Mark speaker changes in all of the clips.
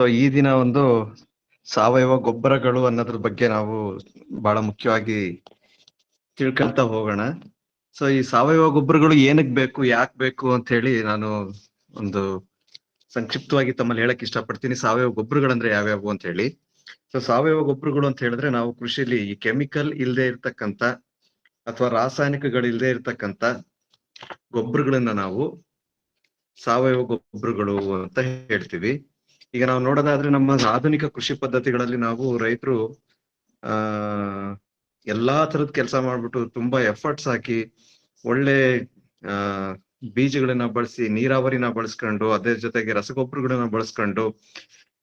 Speaker 1: So ಈ ದಿನ ಒಂದು ಸಾವಯವ ಗೊಬ್ಬರಗಳು ಅನ್ನೋದ್ರ ಬಗ್ಗೆ ನಾವು ಬಹಳ ಮುಖ್ಯವಾಗಿ ತಿಳ್ಕೊಂತ ಹೋಗೋಣ. ಸೊ ಈ ಸಾವಯವ ಗೊಬ್ಬರಗಳು ಏನಕ್ ಬೇಕು, ಯಾಕೆ ಬೇಕು ಅಂತ ಹೇಳಿ ನಾನು ಒಂದು ಸಂಕ್ಷಿಪ್ತವಾಗಿ ತಮ್ಮಲ್ಲಿ ಹೇಳಕ್ ಇಷ್ಟಪಡ್ತೀನಿ. ಸಾವಯವ ಗೊಬ್ಬರಗಳಂದ್ರೆ ಯಾವ್ಯಾವು ಅಂತ ಹೇಳಿ ಸೊ ಸಾವಯವ ಗೊಬ್ಬರಗಳು ಅಂತ ಹೇಳಿದ್ರೆ ನಾವು ಕೃಷಿಯಲ್ಲಿ ಈ ಕೆಮಿಕಲ್ ಇಲ್ಲದೆ ಇರ್ತಕ್ಕಂತ ಅಥವಾ ರಾಸಾಯನಿಕಗಳು ಇಲ್ಲದೆ ಇರ್ತಕ್ಕಂತ ಗೊಬ್ಬರಗಳನ್ನ ನಾವು ಸಾವಯವ ಗೊಬ್ಬರಗಳು ಅಂತ ಹೇಳ್ತೀವಿ. ಈಗ ನಾವು ನೋಡೋದಾದ್ರೆ ನಮ್ಮ ಆಧುನಿಕ ಕೃಷಿ ಪದ್ಧತಿಗಳಲ್ಲಿ ನಾವು ರೈತರು, ಆ, ಎಲ್ಲಾ ತರದ ಕೆಲಸ ಮಾಡ್ಬಿಟ್ಟು ತುಂಬಾ ಎಫರ್ಟ್ಸ್ ಹಾಕಿ ಒಳ್ಳೆ, ಆ, ಬೀಜಗಳನ್ನ ಬಳಸಿ ನೀರಾವರಿನ ಬಳಸ್ಕೊಂಡು, ಅದೇ ಜೊತೆಗೆ ರಸಗೊಬ್ಬರಗಳನ್ನ ಬಳಸ್ಕೊಂಡು,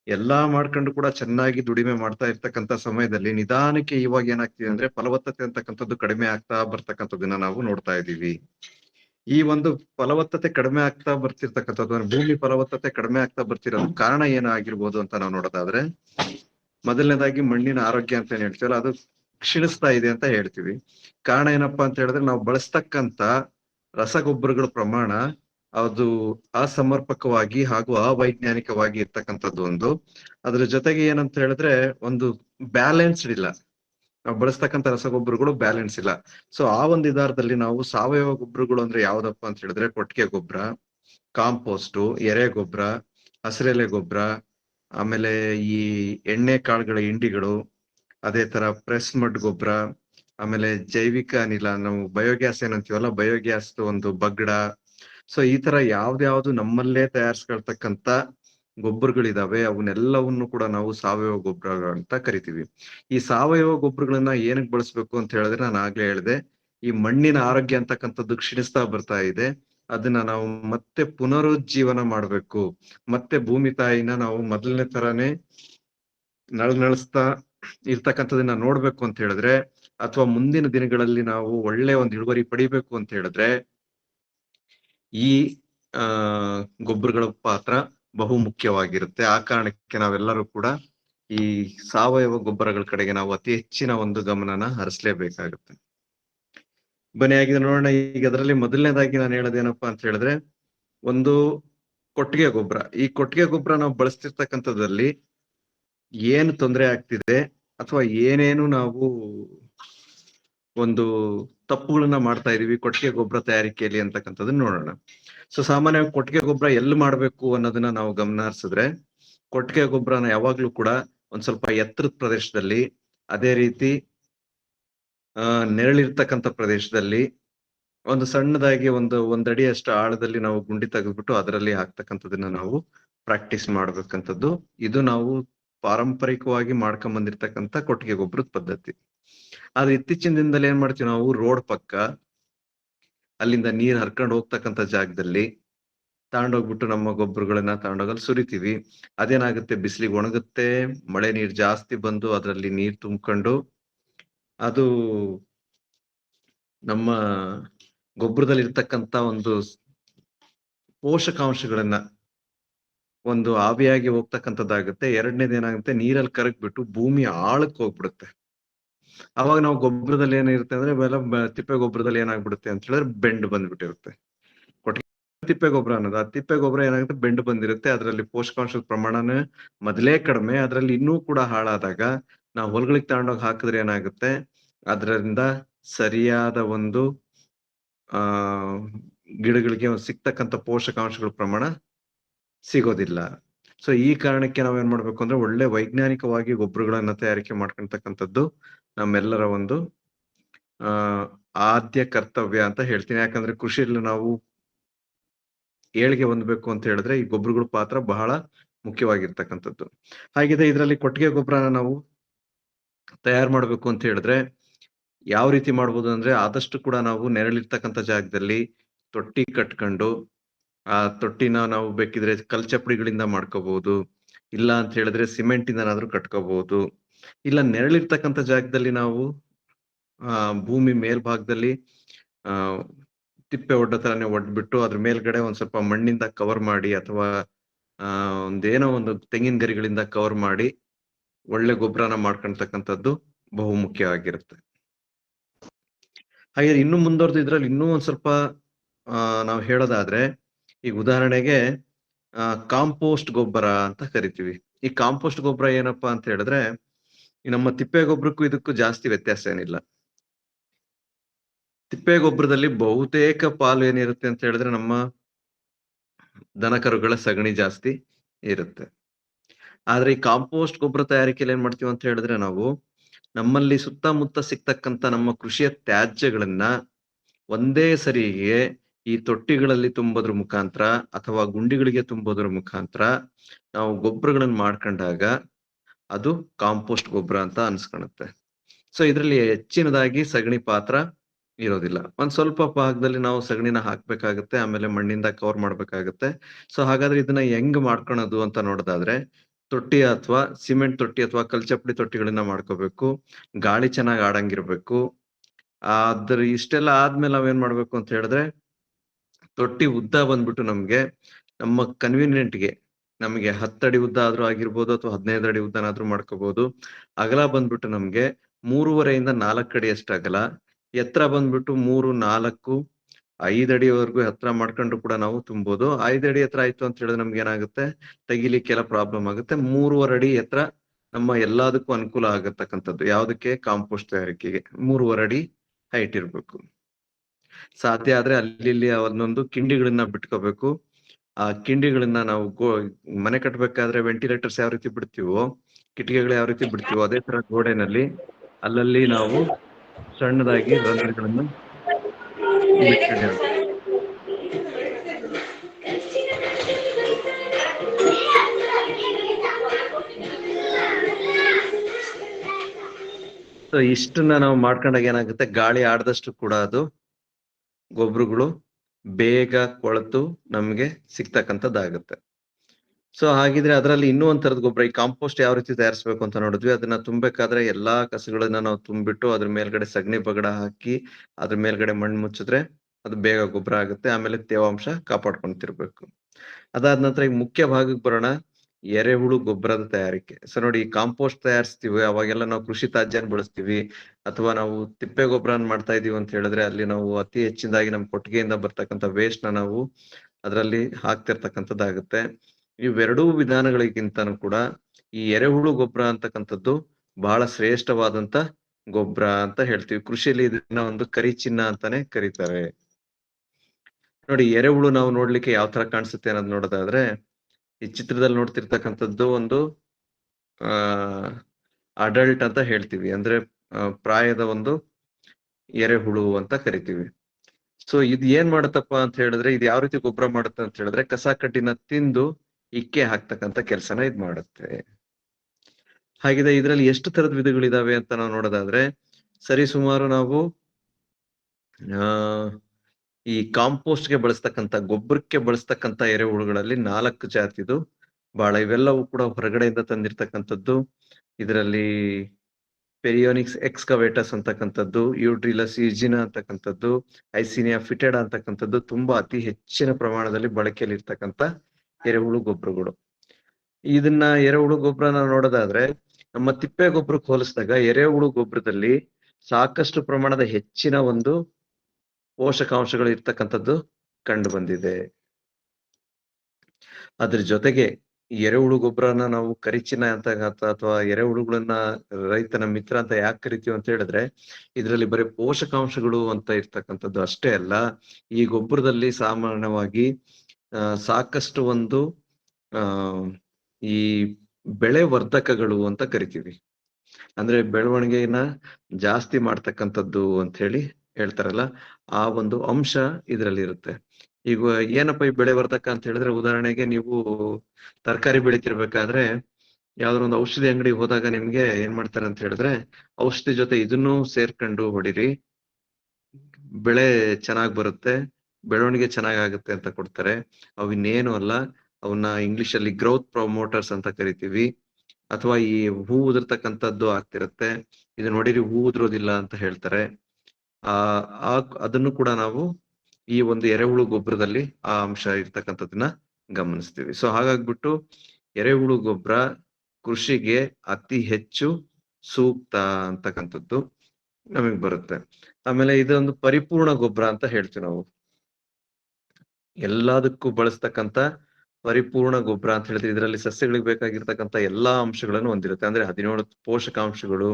Speaker 1: ಎಲ್ಲಾ ಮಾಡ್ಕೊಂಡು ಕೂಡ ಚೆನ್ನಾಗಿ ದುಡಿಮೆ ಮಾಡ್ತಾ ಇರ್ತಕ್ಕಂತ ಸಮಯದಲ್ಲಿ ನಿಧಾನಕ್ಕೆ ಇವಾಗ ಏನಾಗ್ತಿದೆ ಅಂದ್ರೆ ಫಲವತ್ತತೆ ಅಂತಕ್ಕಂಥದ್ದು ಕಡಿಮೆ ಆಗ್ತಾ ಬರ್ತಕ್ಕಂಥದ್ದನ್ನ ನಾವು ನೋಡ್ತಾ ಇದೀವಿ ಈ ಒಂದು ಫಲವತ್ತತೆ ಕಡಿಮೆ ಆಗ್ತಾ ಬರ್ತಿರ್ತಕ್ಕಂಥದ್ದು, ಅಂದ್ರೆ ಭೂಮಿ ಫಲವತ್ತತೆ ಕಡಿಮೆ ಆಗ್ತಾ ಬರ್ತಿರೋದು ಕಾರಣ ಏನಾಗಿರ್ಬೋದು ಅಂತ ನಾವು ನೋಡೋದಾದ್ರೆ, ಮೊದಲನೇದಾಗಿ ಮಣ್ಣಿನ ಆರೋಗ್ಯ ಅಂತ ಏನ್ ಹೇಳ್ತೀವಲ್ಲ, ಅದು ಕ್ಷೀಣಿಸ್ತಾ ಇದೆ ಅಂತ ಹೇಳ್ತೀವಿ. ಕಾರಣ ಏನಪ್ಪಾ ಅಂತ ಹೇಳಿದ್ರೆ, ನಾವು ಬಳಸ್ತಕ್ಕಂತ ರಸಗೊಬ್ಬರಗಳ ಪ್ರಮಾಣ ಅದು ಅಸಮರ್ಪಕವಾಗಿ ಹಾಗೂ ಅವೈಜ್ಞಾನಿಕವಾಗಿ ಇರ್ತಕ್ಕಂಥದ್ದು ಒಂದು. ಅದ್ರ ಜೊತೆಗೆ ಏನಂತ ಹೇಳಿದ್ರೆ, ಒಂದು ಬ್ಯಾಲೆನ್ಸ್ಡ್ ಇಲ್ಲ. ನಾವು ಬಳಸ್ತಕ್ಕಂಥ ರಸಗೊಬ್ಬರಗಳು ಬ್ಯಾಲೆನ್ಸ್ ಇಲ್ಲ. ಸೊ ಆ ಒಂದು ಇದಾರದಲ್ಲಿ ನಾವು ಸಾವಯವ ಗೊಬ್ಬರಗಳು ಅಂದ್ರೆ ಯಾವ್ದಪ್ಪ ಅಂತ ಹೇಳಿದ್ರೆ ಕೊಟ್ಟಿಗೆ ಗೊಬ್ಬರ, ಕಾಂಪೋಸ್ಟ್, ಎರೆ ಗೊಬ್ಬರ, ಹಸಿರೆಲೆ ಗೊಬ್ಬರ, ಆಮೇಲೆ ಈ ಎಣ್ಣೆ ಕಾಳುಗಳ ಹಿಂಡಿಗಳು, ಅದೇ ತರ ಪ್ರೆಸ್ ಮಡ್ ಗೊಬ್ಬರ, ಆಮೇಲೆ ಜೈವಿಕ ಅನಿಲ, ನಾವು ಬಯೋಗ್ಯಾಸ್ ಏನಂತೀವಲ್ಲ ಬಯೋಗ್ಯಾಸ್ ಒಂದು ಬಗ್ಡ ಸೊ ಈ ತರ ಯಾವ್ದ್ಯಾವ್ದು ನಮ್ಮಲ್ಲೇ ತಯಾರಿಸ್ಕೊಳ್ತಕ್ಕಂತ ಗೊಬ್ಬರಗಳಿದಾವೆ, ಅವನ್ನೆಲ್ಲವನ್ನು ಕೂಡ ನಾವು ಸಾವಯವ ಗೊಬ್ಬರ ಅಂತ ಕರಿತೀವಿ. ಈ ಸಾವಯವ ಗೊಬ್ಬರಗಳನ್ನ ಏನಕ್ಕೆ ಬಳಸ್ಬೇಕು ಅಂತ ಹೇಳಿದ್ರೆ ನಾನು ಆಗ್ಲೇ ಹೇಳಿದೆ, ಈ ಮಣ್ಣಿನ ಆರೋಗ್ಯ ಅಂತಕ್ಕಂಥದ್ದು ಕ್ಷೀಣಿಸ್ತಾ ಬರ್ತಾ ಇದೆ. ಅದನ್ನ ನಾವು ಮತ್ತೆ ಪುನರುಜ್ಜೀವನ ಮಾಡ್ಬೇಕು. ಮತ್ತೆ ಭೂಮಿ ತಾಯಿನ ನಾವು ಮೊದಲನೇ ತರಾನೇ ನಳ ನಳಿಸ್ತಾ ಇರ್ತಕ್ಕಂಥದನ್ನ ನೋಡ್ಬೇಕು ಅಂತ ಹೇಳಿದ್ರೆ, ಅಥವಾ ಮುಂದಿನ ದಿನಗಳಲ್ಲಿ ನಾವು ಒಳ್ಳೆ ಒಂದು ಇಳುವರಿ ಪಡಿಬೇಕು ಅಂತ ಹೇಳಿದ್ರೆ, ಈ, ಆ, ಗೊಬ್ಬರಗಳ ಪಾತ್ರ ಬಹು ಮುಖ್ಯವಾಗಿರುತ್ತೆ ಆ ಕಾರಣಕ್ಕೆ ನಾವೆಲ್ಲರೂ ಕೂಡ ಈ ಸಾವಯವ ಗೊಬ್ಬರಗಳ ಕಡೆಗೆ ನಾವು ಅತಿ ಹೆಚ್ಚಿನ ಒಂದು ಗಮನನ ಹರಿಸ್ಲೇಬೇಕಾಗುತ್ತೆ. ಬನ್ನಿ ನೋಡೋಣ. ಈಗ ಅದರಲ್ಲಿ ಮೊದಲನೇದಾಗಿ ನಾನು ಹೇಳೋದೇನಪ್ಪ ಅಂತ ಹೇಳಿದ್ರೆ, ಒಂದು ಕೊಟ್ಟಿಗೆ ಗೊಬ್ಬರ. ಈ ಕೊಟ್ಟಿಗೆ ಗೊಬ್ಬರ ನಾವು ಬಳಸ್ತಿರ್ತಕ್ಕಂಥದ್ರಲ್ಲಿ ಏನು ತೊಂದರೆ ಆಗ್ತಿದೆ ಅಥವಾ ಏನೇನು ನಾವು ಒಂದು ತಪ್ಪುಗಳನ್ನ ಮಾಡ್ತಾ ಇದೀವಿ, ಕೊಟ್ಟಿಗೆ ಗೊಬ್ಬರ ತಯಾರಿಕೆಯಲ್ಲಿ ಅಂತಕ್ಕಂಥದ್ದನ್ನ ನೋಡೋಣ. ಸೊ ಸಾಮಾನ್ಯವಾಗಿ ಕೊಟ್ಟಿಗೆ ಗೊಬ್ಬರ ಎಲ್ಲಿ ಮಾಡಬೇಕು ಅನ್ನೋದನ್ನ ನಾವು ಗಮನ ಹರಿಸಿದ್ರೆ ಕೊಟ್ಟಿಗೆ ಗೊಬ್ಬರನ ಯಾವಾಗ್ಲೂ ಕೂಡ ಒಂದ್ ಸ್ವಲ್ಪ ಎತ್ತರದ ಪ್ರದೇಶದಲ್ಲಿ, ಅದೇ ರೀತಿ, ಆ ನೆರಳಿರ್ತಕ್ಕಂತ ಪ್ರದೇಶದಲ್ಲಿ, ಒಂದು ಸಣ್ಣದಾಗಿ ಒಂದು ಒಂದಡಿ ಅಷ್ಟು ಆಳದಲ್ಲಿ ನಾವು ಗುಂಡಿ ತೆಗೆದ್ಬಿಟ್ಟು ಅದರಲ್ಲಿ ಹಾಕ್ತಕ್ಕಂಥದನ್ನ ನಾವು ಪ್ರಾಕ್ಟೀಸ್ ಮಾಡ್ಬೇಕಂತದ್ದು ಇದು ನಾವು ಪಾರಂಪರಿಕವಾಗಿ ಮಾಡ್ಕೊಂಡ್ ಬಂದಿರ್ತಕ್ಕಂಥ ಕೊಟ್ಟಿಗೆ ಗೊಬ್ಬರದ ಪದ್ಧತಿ. ಆದ್ರೆ ಇತ್ತೀಚಿನ ದಿನದಲ್ಲಿ ಏನ್ ಮಾಡ್ತೀವಿ ನಾವು, ರೋಡ್ ಪಕ್ಕ ಅಲ್ಲಿಂದ ನೀರ್ ಹರ್ಕೊಂಡು ಹೋಗ್ತಕ್ಕಂಥ ಜಾಗದಲ್ಲಿ ತಗೊಂಡೋಗ್ಬಿಟ್ಟು ನಮ್ಮ ಗೊಬ್ಬರಗಳನ್ನ ತಗೊಂಡೋಗಲ್ಲಿ ಸುರಿತೀವಿ. ಅದೇನಾಗುತ್ತೆ? ಬಿಸಿಲಿಗೆ ಒಣಗುತ್ತೆ, ಮಳೆ ನೀರ್ ಜಾಸ್ತಿ ಬಂದು ಅದರಲ್ಲಿ ನೀರ್ ತುಂಬ್ಕೊಂಡು ಅದು ನಮ್ಮ ಗೊಬ್ಬರದಲ್ಲಿ ಇರ್ತಕ್ಕಂತ ಒಂದು ಪೋಷಕಾಂಶಗಳನ್ನ ಒಂದು ಆವಿಯಾಗಿ ಹೋಗ್ತಕ್ಕಂಥದ್ದಾಗುತ್ತೆ. ಎರಡನೇದು ಏನಾಗುತ್ತೆ ನೀರಲ್ಲಿ ಕರಗ್ಬಿಟ್ಟು ಭೂಮಿ ಆಳಕ್ಕೆ ಹೋಗ್ಬಿಡುತ್ತೆ. ಅವಾಗ ನಾವು ಗೊಬ್ಬರದಲ್ಲಿ ಏನಿರುತ್ತೆ ಅಂದ್ರೆ ಬೆಲ್ಲ ತಿಪ್ಪೆ ಗೊಬ್ಬರದಲ್ಲಿ ಏನಾಗ್ಬಿಡುತ್ತೆ ಅಂತ ಹೇಳಿದ್ರೆ ಬೆಂಡ್ ಬಂದ್ಬಿಟ್ಟಿರುತ್ತೆ. ತಿಪ್ಪೆ ಗೊಬ್ಬರ ಅನ್ನೋದು. ಆ ತಿಪ್ಪೆ ಗೊಬ್ಬರ ಏನಾಗುತ್ತೆ? ಬೆಂಡ್ ಬಂದಿರುತ್ತೆ. ಅದರಲ್ಲಿ ಪೋಷಕಾಂಶದ ಪ್ರಮಾಣನ ಮೊದಲೇ ಕಡಿಮೆ. ಅದರಲ್ಲಿ ಇನ್ನೂ ಕೂಡ ಹಾಳಾದಾಗ ನಾವು ಹೊಲಗಳಿಗೆ ತಗೊಂಡೋಗಿ ಹಾಕಿದ್ರೆ ಏನಾಗುತ್ತೆ? ಅದರಿಂದ ಸರಿಯಾದ ಒಂದು, ಆ, ಗಿಡಗಳಿಗೆ ಸಿಗ್ತಕ್ಕಂಥ ಪೋಷಕಾಂಶಗಳ ಪ್ರಮಾಣ ಸಿಗೋದಿಲ್ಲ. ಸೊ ಈ ಕಾರಣಕ್ಕೆ ನಾವ್ ಏನ್ ಮಾಡ್ಬೇಕು ಅಂದ್ರೆ ಒಳ್ಳೆ ವೈಜ್ಞಾನಿಕವಾಗಿ ಗೊಬ್ಬರಗಳನ್ನ ತಯಾರಿಕೆ ಮಾಡ್ಕೊಂತಕ್ಕಂಥದ್ದು ನಮ್ಮೆಲ್ಲರ ಒಂದು, ಆ, ಆದ್ಯ ಕರ್ತವ್ಯ ಅಂತ ಹೇಳ್ತೀನಿ. ಯಾಕಂದ್ರೆ ಕೃಷಿಯಲ್ಲಿ ನಾವು ಏಳಿಗೆ ಹೊಂದಬೇಕು ಅಂತ ಹೇಳಿದ್ರೆ ಈ ಗೊಬ್ಬರಗಳ ಪಾತ್ರ ಬಹಳ ಮುಖ್ಯವಾಗಿರ್ತಕ್ಕಂಥದ್ದು. ಹಾಗಿದೆ, ಇದರಲ್ಲಿ ಕೊಟ್ಟಿಗೆ ಗೊಬ್ಬರನ ನಾವು ತಯಾರು ಮಾಡ್ಬೇಕು ಅಂತ ಹೇಳಿದ್ರೆ ಯಾವ ರೀತಿ ಮಾಡ್ಬೋದು ಅಂದ್ರೆ ಆದಷ್ಟು ಕೂಡ ನಾವು ನೆರಳಿರ್ತಕ್ಕಂಥ ಜಾಗದಲ್ಲಿ ತೊಟ್ಟಿ ಕಟ್ಕೊಂಡು ಆ ತೊಟ್ಟಿನ ನಾವು ಬೇಕಿದ್ರೆ ಕಲ್ಚಪ್ಪಡಿಗಳಿಂದ ಮಾಡ್ಕೋಬಹುದು ಇಲ್ಲ ಅಂತ ಹೇಳಿದ್ರೆ ಸಿಮೆಂಟ್ ಇಂದನಾದ್ರೂ ಕಟ್ಕೋಬಹುದು ಇಲ್ಲ ನೆರಳಿರ್ತಕ್ಕಂಥ ಜಾಗದಲ್ಲಿ ನಾವು, ಆ, ಭೂಮಿ ಮೇಲ್ಭಾಗದಲ್ಲಿ, ಆ, ತಿಪ್ಪೆ ಒಡ್ಡ ತರನೇ ಒಡ್ಬಿಟ್ಟು ಅದ್ರ ಮೇಲ್ಗಡೆ ಒಂದ್ ಸ್ವಲ್ಪ ಮಣ್ಣಿಂದ ಕವರ್ ಮಾಡಿ ಅಥವಾ, ಆ, ಒಂದೇನೋ ಒಂದು ತೆಂಗಿನ ಗರಿಗಳಿಂದ ಕವರ್ ಮಾಡಿ ಒಳ್ಳೆ ಗೊಬ್ಬರನ ಮಾಡ್ಕೊಂತಕ್ಕಂಥದ್ದು ಬಹು ಮುಖ್ಯವಾಗಿರುತ್ತೆ ಹಾಗೆ ಇನ್ನು ಮುಂದುವರೆದು ಇದ್ರಲ್ಲಿ ಇನ್ನೂ ಒಂದ್ ಸ್ವಲ್ಪ ನಾವು ಹೇಳೋದಾದ್ರೆ ಈಗ ಉದಾಹರಣೆಗೆ ಕಾಂಪೋಸ್ಟ್ ಗೊಬ್ಬರ ಅಂತ ಕರಿತೀವಿ. ಈ ಕಾಂಪೋಸ್ಟ್ ಗೊಬ್ಬರ ಏನಪ್ಪಾ ಅಂತ ಹೇಳಿದ್ರೆ ನಮ್ಮ ತಿಪ್ಪೆ ಗೊಬ್ಬರಕ್ಕೂ ಇದಕ್ಕೂ ಜಾಸ್ತಿ ವ್ಯತ್ಯಾಸ ಏನಿಲ್ಲ. ತಿಪ್ಪೆ ಗೊಬ್ಬರದಲ್ಲಿ ಬಹುತೇಕ ಪಾಲು ಏನಿರುತ್ತೆ ಅಂತ ಹೇಳಿದ್ರೆ, ನಮ್ಮ ದನಕರುಗಳ ಸಗಣಿ ಜಾಸ್ತಿ ಇರುತ್ತೆ. ಆದ್ರೆ ಈ ಕಾಂಪೋಸ್ಟ್ ಗೊಬ್ಬರ ತಯಾರಿಕೆಯಲ್ಲಿ ಏನ್ ಮಾಡ್ತೀವಿ ಅಂತ ಹೇಳಿದ್ರೆ, ನಾವು ನಮ್ಮಲ್ಲಿ ಸುತ್ತಮುತ್ತ ಸಿಗ್ತಕ್ಕಂತ ನಮ್ಮ ಕೃಷಿಯ ತ್ಯಾಜ್ಯಗಳನ್ನ ಒಂದೇ ಸರಿಗೆ ಈ ತೊಟ್ಟಿಗಳಲ್ಲಿ ತುಂಬೋದ್ರ ಮುಖಾಂತರ ಅಥವಾ ಗುಂಡಿಗಳಿಗೆ ತುಂಬೋದ್ರ ಮುಖಾಂತರ ನಾವು ಗೊಬ್ಬರಗಳನ್ನ ಮಾಡ್ಕೊಂಡಾಗ ಅದು ಕಾಂಪೋಸ್ಟ್ ಗೊಬ್ಬರ ಅಂತ ಅನ್ಸ್ಕೊಳುತ್ತೆ ಸೊ, ಇದರಲ್ಲಿ ಹೆಚ್ಚಿನದಾಗಿ ಸಗಣಿ ಪಾತ್ರ ಇರೋದಿಲ್ಲ. ಒಂದ್ ಸ್ವಲ್ಪ ಭಾಗದಲ್ಲಿ ನಾವು ಸಗಣಿನ ಹಾಕ್ಬೇಕಾಗತ್ತೆ, ಆಮೇಲೆ ಮಣ್ಣಿಂದ ಕವರ್ ಮಾಡ್ಬೇಕಾಗತ್ತೆ. ಸೊ, ಹಾಗಾದ್ರೆ ಇದನ್ನ ಹೆಂಗ್ ಮಾಡ್ಕೊಳೋದು ಅಂತ ನೋಡೋದಾದ್ರೆ, ತೊಟ್ಟಿ ಅಥವಾ ಸಿಮೆಂಟ್ ತೊಟ್ಟಿ ಅಥವಾ ಕಲ್ಚಪ್ಪಡಿ ತೊಟ್ಟಿಗಳನ್ನ ಮಾಡ್ಕೋಬೇಕು. ಗಾಳಿ ಚೆನ್ನಾಗಿ ಆಡಂಗಿರ್ಬೇಕು. ಆದ್ರೆ ಇಷ್ಟೆಲ್ಲ ಆದ್ಮೇಲೆ ನಾವೇನ್ ಮಾಡ್ಬೇಕು ಅಂತ ಹೇಳಿದ್ರೆ ತೊಟ್ಟಿ ಉದ್ದ ಬಂದ್ಬಿಟ್ಟು ನಮ್ಗೆ, ನಮ್ಮ ಕನ್ವೀನಿಯಂಟ್ಗೆ ನಮಗೆ ಹತ್ತಡಿ ಉದ್ದ ಆದ್ರೂ ಆಗಿರ್ಬೋದು ಅಥವಾ ಹದಿನೈದು ಅಡಿ ಉದ್ದನಾದ್ರೂ ಮಾಡ್ಕೋಬಹುದು ಅಗಲ ಬಂದ್ಬಿಟ್ಟು ನಮ್ಗೆ ಮೂರುವರೆಯಿಂದ ನಾಲ್ಕು ಅಡಿ ಅಷ್ಟು ಅಗಲ. ಎತ್ತರ ಬಂದ್ಬಿಟ್ಟು ಮೂರು, ನಾಲ್ಕು, ಐದು ಅಡಿವರೆಗೂ ಮಾಡ್ಕೊಂಡ್ರು ಕೂಡ ನಾವು ತುಂಬೋದು. ಐದು ಅಡಿ ಎತ್ತರ ಆಯ್ತು ಅಂತ ಹೇಳಿದ್ರೆ ನಮ್ಗೆ ಏನಾಗುತ್ತೆ? ತೆಗಿಲಿಕ್ಕೆಲ್ಲ ಪ್ರಾಬ್ಲಮ್ ಆಗುತ್ತೆ. ಮೂರುವರೆ ಅಡಿ ಎತ್ತರ ನಮ್ಮ ಎಲ್ಲದಕ್ಕೂ ಅನುಕೂಲ ಆಗತಕ್ಕಂಥದ್ದು. ಯಾವುದಕ್ಕೆ? ಕಾಂಪೋಸ್ಟ್ ತಯಾರಿಕೆಗೆ ಮೂರುವರೆ ಅಡಿ ಹೈಟ್ ಇರ್ಬೇಕು. ಸಾಧ್ಯ ಆದ್ರೆ ಅಲ್ಲಿ ಇಲ್ಲಿ ಒಂದೊಂದು ಕಿಂಡಿಗಳನ್ನ ಬಿಟ್ಕೋಬೇಕು. ಆ ಕಿಂಡಿಗಳನ್ನ ನಾವು ಮನೆ ಕಟ್ಟಬೇಕಾದ್ರೆ ವೆಂಟಿಲೇಟರ್ಸ್ ಯಾವ ರೀತಿ ಬಿಡ್ತೀವೋ, ಕಿಟಕಿಗಳು ಯಾವ ರೀತಿ ಬಿಡ್ತೀವೋ ಅದೇ ತರ ಗೋಡೆನಲ್ಲಿ ಅಲ್ಲಲ್ಲಿ ನಾವು ಸಣ್ಣದಾಗಿ ರಂಧ್ರಗಳನ್ನು ಇಷ್ಟನ್ನ ನಾವು ಮಾಡ್ಕೊಂಡಾಗ ಏನಾಗುತ್ತೆ? ಗಾಳಿ ಆಡದಷ್ಟು ಕೂಡ ಅದು ಗೊಬ್ಬರಗಳು ಬೇಗ ಕೊಳೆತು ನಮ್ಗೆ ಸಿಗ್ತಕ್ಕಂಥದ್ದಾಗುತ್ತೆ. ಸೊ ಹಾಗಿದ್ರೆ ಅದರಲ್ಲಿ ಇನ್ನೂ ಒಂದ್ ತರದ ಗೊಬ್ಬರ ಈ ಕಾಂಪೋಸ್ಟ್ ಯಾವ ರೀತಿ ತಯಾರಿಸ್ಬೇಕು ಅಂತ ನೋಡಿದ್ವಿ. ಅದನ್ನ ತುಂಬಬೇಕಾದ್ರೆ ಎಲ್ಲಾ ಕಸಗಳನ್ನ ನಾವು ತುಂಬಿಟ್ಟು ಅದ್ರ ಮೇಲ್ಗಡೆ ಸಗಣಿ ಬಗಡ ಹಾಕಿ ಅದ್ರ ಮೇಲ್ಗಡೆ ಮಣ್ಣು ಮುಚ್ಚಿದ್ರೆ ಅದು ಬೇಗ ಗೊಬ್ಬರ ಆಗುತ್ತೆ. ಆಮೇಲೆ ತೇವಾಂಶ ಕಾಪಾಡ್ಕೊಂತಿರ್ಬೇಕು. ಅದಾದ ನಂತರ ಈ ಮುಖ್ಯ ಭಾಗಕ್ಕೆ ಬರೋಣ. ಎರೆಹುಳು ಗೊಬ್ಬರದ ತಯಾರಿಕೆ. ಸೊ ನೋಡಿ, ಕಾಂಪೋಸ್ಟ್ ತಯಾರಿಸ್ತೀವಿ, ಅವಾಗೆಲ್ಲ ನಾವು ಕೃಷಿ ತ್ಯಾಜ್ಯನ ಬಳಸ್ತೀವಿ, ಅಥವಾ ನಾವು ತಿಪ್ಪೆ ಗೊಬ್ಬರನ ಮಾಡ್ತಾ ಇದೀವಿ ಅಂತ ಹೇಳಿದ್ರೆ ಅಲ್ಲಿ ನಾವು ಅತಿ ಹೆಚ್ಚಿನದಾಗಿ ನಮ್ಮ ಕೊಟ್ಟಿಗೆಯಿಂದ ಬರ್ತಕ್ಕಂಥ ವೇಸ್ಟ್ನ ನಾವು ಅದರಲ್ಲಿ ಹಾಕ್ತಿರ್ತಕ್ಕಂಥದ್ದಾಗುತ್ತೆ. ಇವೆರಡೂ ವಿಧಾನಗಳಿಗಿಂತನೂ ಕೂಡ ಈ ಎರೆಹುಳು ಗೊಬ್ಬರ ಅಂತಕ್ಕಂಥದ್ದು ಬಹಳ ಶ್ರೇಷ್ಠವಾದಂತ ಗೊಬ್ಬರ ಅಂತ ಹೇಳ್ತೀವಿ. ಕೃಷಿಯಲ್ಲಿ ಇದನ್ನ ಒಂದು ಕರಿ ಚಿನ್ನ ಅಂತಾನೆ ಕರೀತಾರೆ. ನೋಡಿ, ಎರೆಹುಳು ನಾವು ನೋಡ್ಲಿಕ್ಕೆ ಯಾವ ತರ ಕಾಣಿಸುತ್ತೆ ಅನ್ನೋದು ನೋಡೋದಾದ್ರೆ ಈ ಚಿತ್ರದಲ್ಲಿ ನೋಡ್ತಿರ್ತಕ್ಕಂಥದ್ದು ಒಂದು, ಆ ಅಡಲ್ಟ್ ಅಂತ ಹೇಳ್ತೀವಿ. ಅಂದ್ರೆ ಪ್ರಾಯದ ಒಂದು ಎರೆಹುಳು ಅಂತ ಕರಿತೀವಿ. ಸೊ ಇದು ಏನ್ ಮಾಡುತ್ತಪ್ಪ ಅಂತ ಹೇಳಿದ್ರೆ, ಇದು ಯಾವ ರೀತಿ ಗೊಬ್ಬರ ಮಾಡುತ್ತೆ ಅಂತ ಹೇಳಿದ್ರೆ ಕಸ ಕಡ್ಡಿನ ತಿಂದು ಇಕ್ಕೆ ಹಾಕ್ತಕ್ಕಂಥ ಕೆಲಸನ ಇದ್ ಮಾಡುತ್ತೆ. ಹಾಗಿದೆ, ಇದರಲ್ಲಿ ಎಷ್ಟು ತರದ ವಿಧಗಳಿದಾವೆ ಅಂತ ನಾವು ನೋಡೋದಾದ್ರೆ ಸರಿ ಸುಮಾರು ನಾವು, ಆ ಈ ಕಾಂಪೋಸ್ಟ್ಗೆ ಬಳಸ್ತಕ್ಕಂತ ಗೊಬ್ಬರಕ್ಕೆ ಬಳಸ್ತಕ್ಕಂಥ ಎರೆಹುಳುಗಳಲ್ಲಿ ನಾಲ್ಕು ಜಾತಿದು ಬಹಳ ಇವೆಲ್ಲವೂ ಕೂಡ ಹೊರಗಡೆಯಿಂದ ತಂದಿರ್ತಕ್ಕಂಥದ್ದು. ಇದರಲ್ಲಿ ಪೆರಿಯೋನಿಕ್ಸ್ ಎಕ್ಸ್ಕವೇಟಸ್ ಅಂತಕ್ಕಂಥದ್ದು, ಯೂಟ್ರಿಲಸ್ ಯುಜಿನಾ ಅಂತಕ್ಕಂಥದ್ದು, ಐಸಿನಿಯಾ ಫಿಟೆಡ್ ಅಂತಕ್ಕಂಥದ್ದು ತುಂಬಾ ಅತಿ ಹೆಚ್ಚಿನ ಪ್ರಮಾಣದಲ್ಲಿ ಬಳಕೆಯಲ್ಲಿ ಇರ್ತಕ್ಕಂಥ ಎರೆಹುಳು ಗೊಬ್ಬರಗಳು. ಇದನ್ನ ಎರೆಹುಳು ಗೊಬ್ಬರನ ನೋಡೋದಾದ್ರೆ, ನಮ್ಮ ತಿಪ್ಪೆ ಗೊಬ್ಬರಕ್ಕೆ ಹೋಲಿಸಿದಾಗ ಎರೆಹುಳು ಗೊಬ್ಬರದಲ್ಲಿ ಸಾಕಷ್ಟು ಪ್ರಮಾಣದ ಹೆಚ್ಚಿನ ಒಂದು ಪೋಷಕಾಂಶಗಳು ಇರ್ತಕ್ಕಂಥದ್ದು ಕಂಡು ಬಂದಿದೆ ಅದ್ರ ಜೊತೆಗೆ ಎರೆಹುಳು ಗೊಬ್ಬರನ ನಾವು ಕರಿಚಿನ ಅಂತ ಅಥವಾ ಎರೆಹುಳುಗಳನ್ನ ರೈತನ ಮಿತ್ರ ಅಂತ ಯಾಕೆ ಕರಿತೀವಿ ಅಂತ ಹೇಳಿದ್ರೆ, ಇದರಲ್ಲಿ ಬರೀ ಪೋಷಕಾಂಶಗಳು ಅಂತ ಇರ್ತಕ್ಕಂಥದ್ದು ಅಷ್ಟೇ ಅಲ್ಲ. ಈ ಗೊಬ್ಬರದಲ್ಲಿ ಸಾಮಾನ್ಯವಾಗಿ ಸಾಕಷ್ಟು ಒಂದು ಈ ಬೆಳೆ ವರ್ಧಕಗಳು ಅಂತ ಕರಿತೀವಿ. ಅಂದ್ರೆ ಬೆಳವಣಿಗೆನ ಜಾಸ್ತಿ ಮಾಡ್ತಕ್ಕಂಥದ್ದು ಅಂತ ಹೇಳಿ ಹೇಳ್ತಾರಲ್ಲ ಆ ಒಂದು ಅಂಶ ಇದರಲ್ಲಿ ಇರುತ್ತೆ ಈಗ ಏನಪ್ಪ ಈ ಬೆಳೆ ಬರ್ತಕ್ಕ ಅಂತ ಹೇಳಿದ್ರೆ ಉದಾಹರಣೆಗೆ ನೀವು ತರಕಾರಿ ಬೆಳಿತಿರ್ಬೇಕಾದ್ರೆ ಯಾವ್ದಾರ ಒಂದು ಔಷಧಿ ಅಂಗಡಿ ಹೋದಾಗ ನಿಮ್ಗೆ ಏನ್ ಮಾಡ್ತಾರೆ ಅಂತ ಹೇಳಿದ್ರೆ ಔಷಧಿ ಜೊತೆ ಇದನ್ನು ಸೇರ್ಕೊಂಡು ಹೊಡಿರಿ. ಬೆಳೆ ಚೆನ್ನಾಗ್ ಬರುತ್ತೆ, ಬೆಳವಣಿಗೆ ಚೆನ್ನಾಗಾಗುತ್ತೆ ಅಂತ ಕೊಡ್ತಾರೆ. ಅವ್ ಇನ್ನೇನು ಅಲ್ಲ, ಅವನ್ನ ಇಂಗ್ಲಿಷ್ ಅಲ್ಲಿ ಗ್ರೋತ್ ಪ್ರಮೋಟರ್ಸ್ ಅಂತ ಕರಿತೀವಿ. ಅಥವಾ ಈ ಹೂ ಉದಿರ್ತಕ್ಕಂಥದ್ದು ಆಗ್ತಿರುತ್ತೆ. ಇದು ನೋಡಿರಿ ಹೂ ಉದುರೋದಿಲ್ಲ ಅಂತ ಹೇಳ್ತಾರೆ. ಆ ಅದನ್ನು ಕೂಡ ನಾವು ಈ ಒಂದು ಎರೆಹುಳು ಗೊಬ್ಬರದಲ್ಲಿ ಆ ಅಂಶ ಇರ್ತಕ್ಕಂಥದ್ದನ್ನ ಗಮನಿಸ್ತೀವಿ. ಸೊ ಹಾಗಾಗ್ಬಿಟ್ಟು ಎರೆಹುಳು ಗೊಬ್ಬರ ಕೃಷಿಗೆ ಅತಿ ಹೆಚ್ಚು ಸೂಕ್ತ ಅಂತಕ್ಕಂಥದ್ದು ನಮಗ್ ಬರುತ್ತೆ. ಆಮೇಲೆ ಇದೊಂದು ಪರಿಪೂರ್ಣ ಗೊಬ್ಬರ ಅಂತ ಹೇಳ್ತೀವಿ ನಾವು. ಎಲ್ಲದಕ್ಕೂ ಬಳಸ್ತಕ್ಕಂತ ಪರಿಪೂರ್ಣ ಗೊಬ್ಬರ ಅಂತ ಹೇಳಿದ್ರೆ ಇದರಲ್ಲಿ ಸಸ್ಯಗಳಿಗೆ ಬೇಕಾಗಿರ್ತಕ್ಕಂಥ ಎಲ್ಲಾ ಅಂಶಗಳನ್ನು ಹೊಂದಿರುತ್ತೆ. ಅಂದ್ರೆ ಹದಿನೇಳು ಪೋಷಕಾಂಶಗಳು,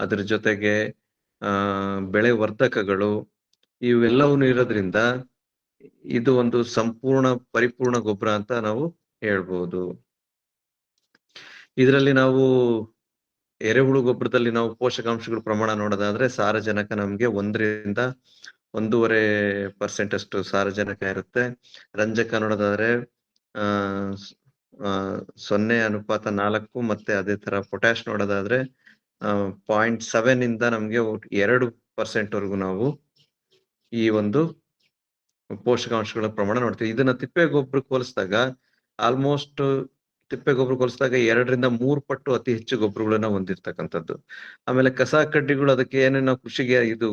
Speaker 1: ಅದ್ರ ಜೊತೆಗೆ ಬೆಳೆ ವರ್ಧಕಗಳು ಇವೆಲ್ಲವನ್ನು ಇರೋದ್ರಿಂದ ಇದು ಒಂದು ಸಂಪೂರ್ಣ ಪರಿಪೂರ್ಣ ಗೊಬ್ಬರ ಅಂತ ನಾವು ಹೇಳ್ಬೋದು. ಇದರಲ್ಲಿ ನಾವು ಎರೆಹುಳು ಗೊಬ್ಬರದಲ್ಲಿ ನಾವು ಪೋಷಕಾಂಶಗಳ ಪ್ರಮಾಣ ನೋಡೋದಾದ್ರೆ ಸಾರಜನಕ ನಮ್ಗೆ ಒಂದರಿಂದ ಒಂದೂವರೆ ಪರ್ಸೆಂಟ್ ಅಷ್ಟು ಸಾರಜನಕ ಇರುತ್ತೆ. ರಂಜಕ ನೋಡೋದಾದ್ರೆ, ಆ ಸೊನ್ನೆ ಅನುಪಾತ ನಾಲ್ಕು ಮತ್ತೆ ಅದೇ ತರ ಪೊಟ್ಯಾಶ್ ನೋಡೋದಾದ್ರೆ ಪಾಯಿಂಟ್ ಸೆವೆನ್ ಇಂದ ನಮಗೆ ಎರಡು ಪರ್ಸೆಂಟ್ ವರೆಗೂ ನಾವು ಈ ಒಂದು ಪೋಷಕಾಂಶಗಳ ಪ್ರಮಾಣ ನೋಡ್ತೀವಿ. ಇದನ್ನ ತಿಪ್ಪೆ ಗೊಬ್ಬರಕ್ಕೆ ಹೋಲಿಸಿದಾಗ ಆಲ್ಮೋಸ್ಟ್ ತಿಪ್ಪೆ ಗೊಬ್ಬರ ಹೋಲಿಸಿದಾಗ ಎರಡರಿಂದ ಮೂರು ಪಟ್ಟು ಅತಿ ಹೆಚ್ಚು ಗೊಬ್ಬರಗಳನ್ನ ಹೊಂದಿರ್ತಕ್ಕಂಥದ್ದು. ಆಮೇಲೆ ಕಸ ಕಡ್ಡಿಗಳು ಅದಕ್ಕೆ ಏನೇನು ನಾವು ಕೃಷಿಗೆ ಇದು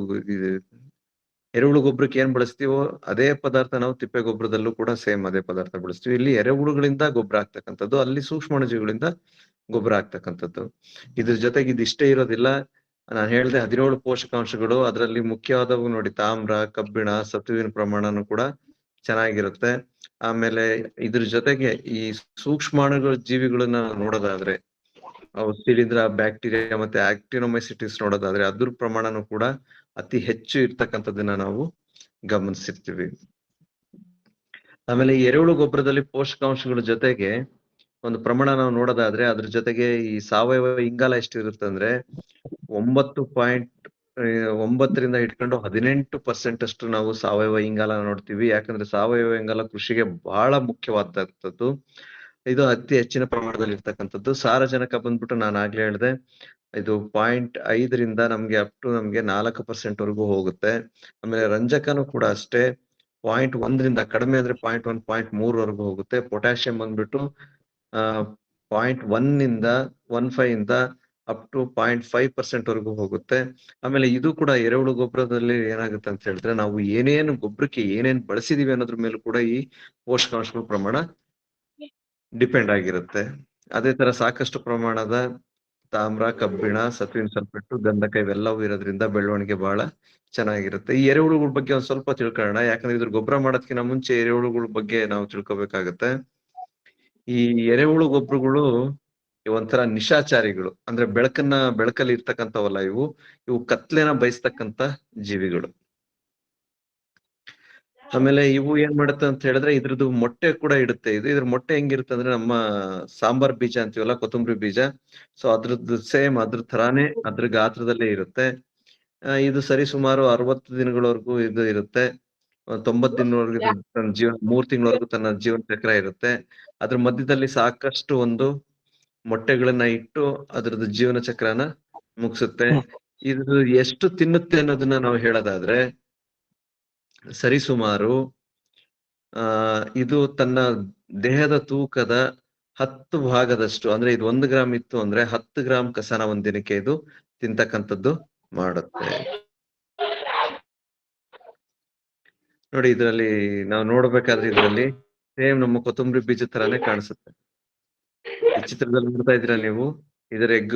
Speaker 1: ಎರೆಹುಳು ಗೊಬ್ಬರಕ್ಕೆ ಏನ್ ಬಳಸ್ತೀವೋ ಅದೇ ಪದಾರ್ಥ ನಾವು ತಿಪ್ಪೆ ಗೊಬ್ಬರದಲ್ಲೂ ಕೂಡ ಸೇಮ್ ಅದೇ ಪದಾರ್ಥ ಬಳಸ್ತೀವಿ. ಇಲ್ಲಿ ಎರೆಹುಳುಗಳಿಂದ ಗೊಬ್ಬರ ಆಗ್ತಕ್ಕಂಥದ್ದು. ಅಲ್ಲಿ ಸೂಕ್ಷ್ಮಾಣುಜೀವಿಗಳಿಂದ ಗೊಬ್ಬರ ಆಗ್ತಕ್ಕಂಥದ್ದು. ಇದ್ರ ಜೊತೆಗೆ ಇದಿಷ್ಟೇ ಇರೋದಿಲ್ಲ. ನಾನು ಹೇಳಿದೆ ಹದಿನೇಳು ಪೋಷಕಾಂಶಗಳು, ಅದರಲ್ಲಿ ಮುಖ್ಯವಾದವು ನೋಡಿ ತಾಮ್ರ, ಕಬ್ಬಿಣ ಸತುವಿನ ಪ್ರಮಾಣನೂ ಕೂಡ ಚೆನ್ನಾಗಿರುತ್ತೆ. ಆಮೇಲೆ ಇದ್ರ ಜೊತೆಗೆ ಈ ಸೂಕ್ಷ್ಮಾಣುಗಳ ಜೀವಿಗಳನ್ನ ನೋಡೋದಾದ್ರೆ, ಅವು ಸಿಲಿಂದ್ರ ಬ್ಯಾಕ್ಟೀರಿಯಾ ಮತ್ತೆ ಆಕ್ಟಿನೊಮೈಸಿಟಿಸ್ ನೋಡೋದಾದ್ರೆ ಅದ್ರ ಪ್ರಮಾಣನು ಕೂಡ ಅತಿ ಹೆಚ್ಚು ಇರ್ತಕ್ಕಂಥದ್ದನ್ನ ನಾವು ಗಮನಿಸಿರ್ತೀವಿ. ಆಮೇಲೆ ಎರೆಹುಳು ಗೊಬ್ಬರದಲ್ಲಿ ಪೋಷಕಾಂಶಗಳ ಜೊತೆಗೆ ಒಂದು ಪ್ರಮಾಣ ನಾವು ನೋಡೋದಾದ್ರೆ ಅದ್ರ ಜೊತೆಗೆ ಈ ಸಾವಯವ ಇಂಗಾಲ ಎಷ್ಟಿರುತ್ತೆ ಅಂದ್ರೆ ಒಂಬತ್ತು ಪಾಯಿಂಟ್ ಒಂಬತ್ತರಿಂದ ಇಟ್ಕೊಂಡು ಹದಿನೆಂಟು ಪರ್ಸೆಂಟ್ ಅಷ್ಟು ನಾವು ಸಾವಯವ ಇಂಗಾಲ ನೋಡ್ತೀವಿ. ಯಾಕಂದ್ರೆ ಸಾವಯವ ಇಂಗಾಲ ಕೃಷಿಗೆ ಬಹಳ ಮುಖ್ಯವಾದಂಥದ್ದು. ಇದು ಅತಿ ಹೆಚ್ಚಿನ ಪ್ರಮಾಣದಲ್ಲಿ ಇರ್ತಕ್ಕಂಥದ್ದು ಸಾರಜನಕ ಬಂದ್ಬಿಟ್ಟು ನಾನು ಆಗ್ಲೇ ಹೇಳಿದೆ, ಇದು ಪಾಯಿಂಟ್ ಐದರಿಂದ ನಮ್ಗೆ ಅಪ್ ಟು ನಮ್ಗೆ ನಾಲ್ಕು ಪರ್ಸೆಂಟ್ ವರೆಗೂ ಹೋಗುತ್ತೆ. ಆಮೇಲೆ ರಂಜಕನು ಕೂಡ ಅಷ್ಟೇ, ಪಾಯಿಂಟ್ ಒಂದರಿಂದ ಕಡಿಮೆ ಅಂದ್ರೆ ಪಾಯಿಂಟ್ ಒನ್, ಪಾಯಿಂಟ್ ಮೂರ್ ವರೆಗೂ ಹೋಗುತ್ತೆ. ಪೊಟ್ಯಾಷಿಯಂ ಬಂದ್ಬಿಟ್ಟು ಪಾಯಿಂಟ್ ಒನ್ ಇಂದ ಒನ್ ಫೈವ್ ಇಂದ up to point five percent ವರೆಗೂ ಹೋಗುತ್ತೆ. ಆಮೇಲೆ ಇದು ಕೂಡ ಎರೆಹುಳು ಗೊಬ್ಬರದಲ್ಲಿ ಏನಾಗುತ್ತೆ ಅಂತ ಹೇಳಿದ್ರೆ ನಾವು ಏನೇನು ಗೊಬ್ಬರಕ್ಕೆ ಏನೇನ್ ಬಳಸಿದೀವಿ ಅನ್ನೋದ್ರ ಮೇಲೂ ಕೂಡ ಈ ಪೋಷಕಾಂಶಗಳ ಪ್ರಮಾಣ ಡಿಪೆಂಡ್ ಆಗಿರುತ್ತೆ. ಅದೇ ತರ ಸಾಕಷ್ಟು ಪ್ರಮಾಣದ ತಾಮ್ರ, ಕಬ್ಬಿಣ ಸತ್ವಿನ ಸಲ್ಪಟ್ಟು ಗಂಧಕ ಇವೆಲ್ಲವೂ ಇರೋದ್ರಿಂದ ಬೆಳವಣಿಗೆ ಬಹಳ ಚೆನ್ನಾಗಿರುತ್ತೆ. ಈ ಎರೆಹುಳುಗಳ ಬಗ್ಗೆ ಒಂದ್ ಸ್ವಲ್ಪ ತಿಳ್ಕೊಳ್ಳೋಣ. ಯಾಕಂದ್ರೆ ಇದ್ರ ಗೊಬ್ಬರ ಮಾಡೋದಕ್ಕಿಂತ ಮುಂಚೆ ಎರೆಹುಳುಗಳ ಬಗ್ಗೆ ನಾವು ತಿಳ್ಕೊಬೇಕಾಗತ್ತೆ. ಈ ಎರೆಹುಳು ಗೊಬ್ಬರಗಳು ಒಂಥರ ನಿಶಾಚಾರಿಗಳು. ಅಂದ್ರೆ ಬೆಳಕನ್ನ ಬೆಳಕಲ್ಲಿ ಇರ್ತಕ್ಕಂಥವಲ್ಲ ಇವು. ಇವು ಕತ್ಲೆನ ಬಯಸ್ತಕ್ಕಂತ ಜೀವಿಗಳು. ಆಮೇಲೆ ಇವು ಏನ್ ಮಾಡುತ್ತೆ ಅಂತ ಹೇಳಿದ್ರೆ ಇದ್ರದ್ದು ಮೊಟ್ಟೆ ಕೂಡ ಇಡುತ್ತೆ. ಇದು ಇದ್ರ ಮೊಟ್ಟೆ ಹೆಂಗಿರುತ್ತೆ ಅಂದ್ರೆ ನಮ್ಮ ಸಾಂಬಾರ್ ಬೀಜ ಅಂತೀವಲ್ಲ, ಕೊತ್ತಂಬರಿ ಬೀಜ. ಸೊ ಅದ್ರದ್ದು ಸೇಮ್ ಅದ್ರ ತರಾನೇ ಅದ್ರ ಗಾತ್ರದಲ್ಲೇ ಇರುತ್ತೆ. ಇದು ಸರಿ ಸುಮಾರು ಅರವತ್ತು ದಿನಗಳವರೆಗೂ ಇದು ಇರುತ್ತೆ. ತೊಂಬತ್ ದಿನವರೆಗೂ ತನ್ನ ಜೀವನ ಮೂರ್ ತಿಂಗಳವರೆಗೂ ತನ್ನ ಜೀವನ ಚಕ್ರ ಇರುತ್ತೆ. ಅದ್ರ ಮಧ್ಯದಲ್ಲಿ ಸಾಕಷ್ಟು ಒಂದು ಮೊಟ್ಟೆಗಳನ್ನ ಇಟ್ಟು ಅದ್ರದ್ದು ಜೀವನ ಚಕ್ರನ ಮುಗಿಸುತ್ತೆ. ಇದು ಎಷ್ಟು ತಿನ್ನುತ್ತೆ ಅನ್ನೋದನ್ನ ನಾವು ಹೇಳೋದಾದ್ರೆ ಸರಿಸುಮಾರು ಆ ಇದು ತನ್ನ ದೇಹದ ತೂಕದ ಹತ್ತು ಭಾಗದಷ್ಟು ಅಂದ್ರೆ ಇದು ಒಂದು ಗ್ರಾಮ್ ಇತ್ತು ಅಂದ್ರೆ ಹತ್ತು ಗ್ರಾಮ್ ಕಸನ ಒಂದ್ ದಿನಕ್ಕೆ ಇದು ತಿಂತಕ್ಕಂಥದ್ದು ಮಾಡುತ್ತೆ. ನೋಡಿ, ಇದರಲ್ಲಿ ನಾವು ನೋಡ್ಬೇಕಾದ್ರೆ ಇದರಲ್ಲಿ ಸೇಮ್ ನಮ್ಮ ಕೊತ್ತಂಬರಿ ಬೀಜ ತರಾನೇ ಕಾಣಿಸುತ್ತೆ. ಈ ಚಿತ್ರದಲ್ಲಿ ನೋಡ್ತಾ ಇದೀರ ನೀವು? ಇದರ ಎಗ್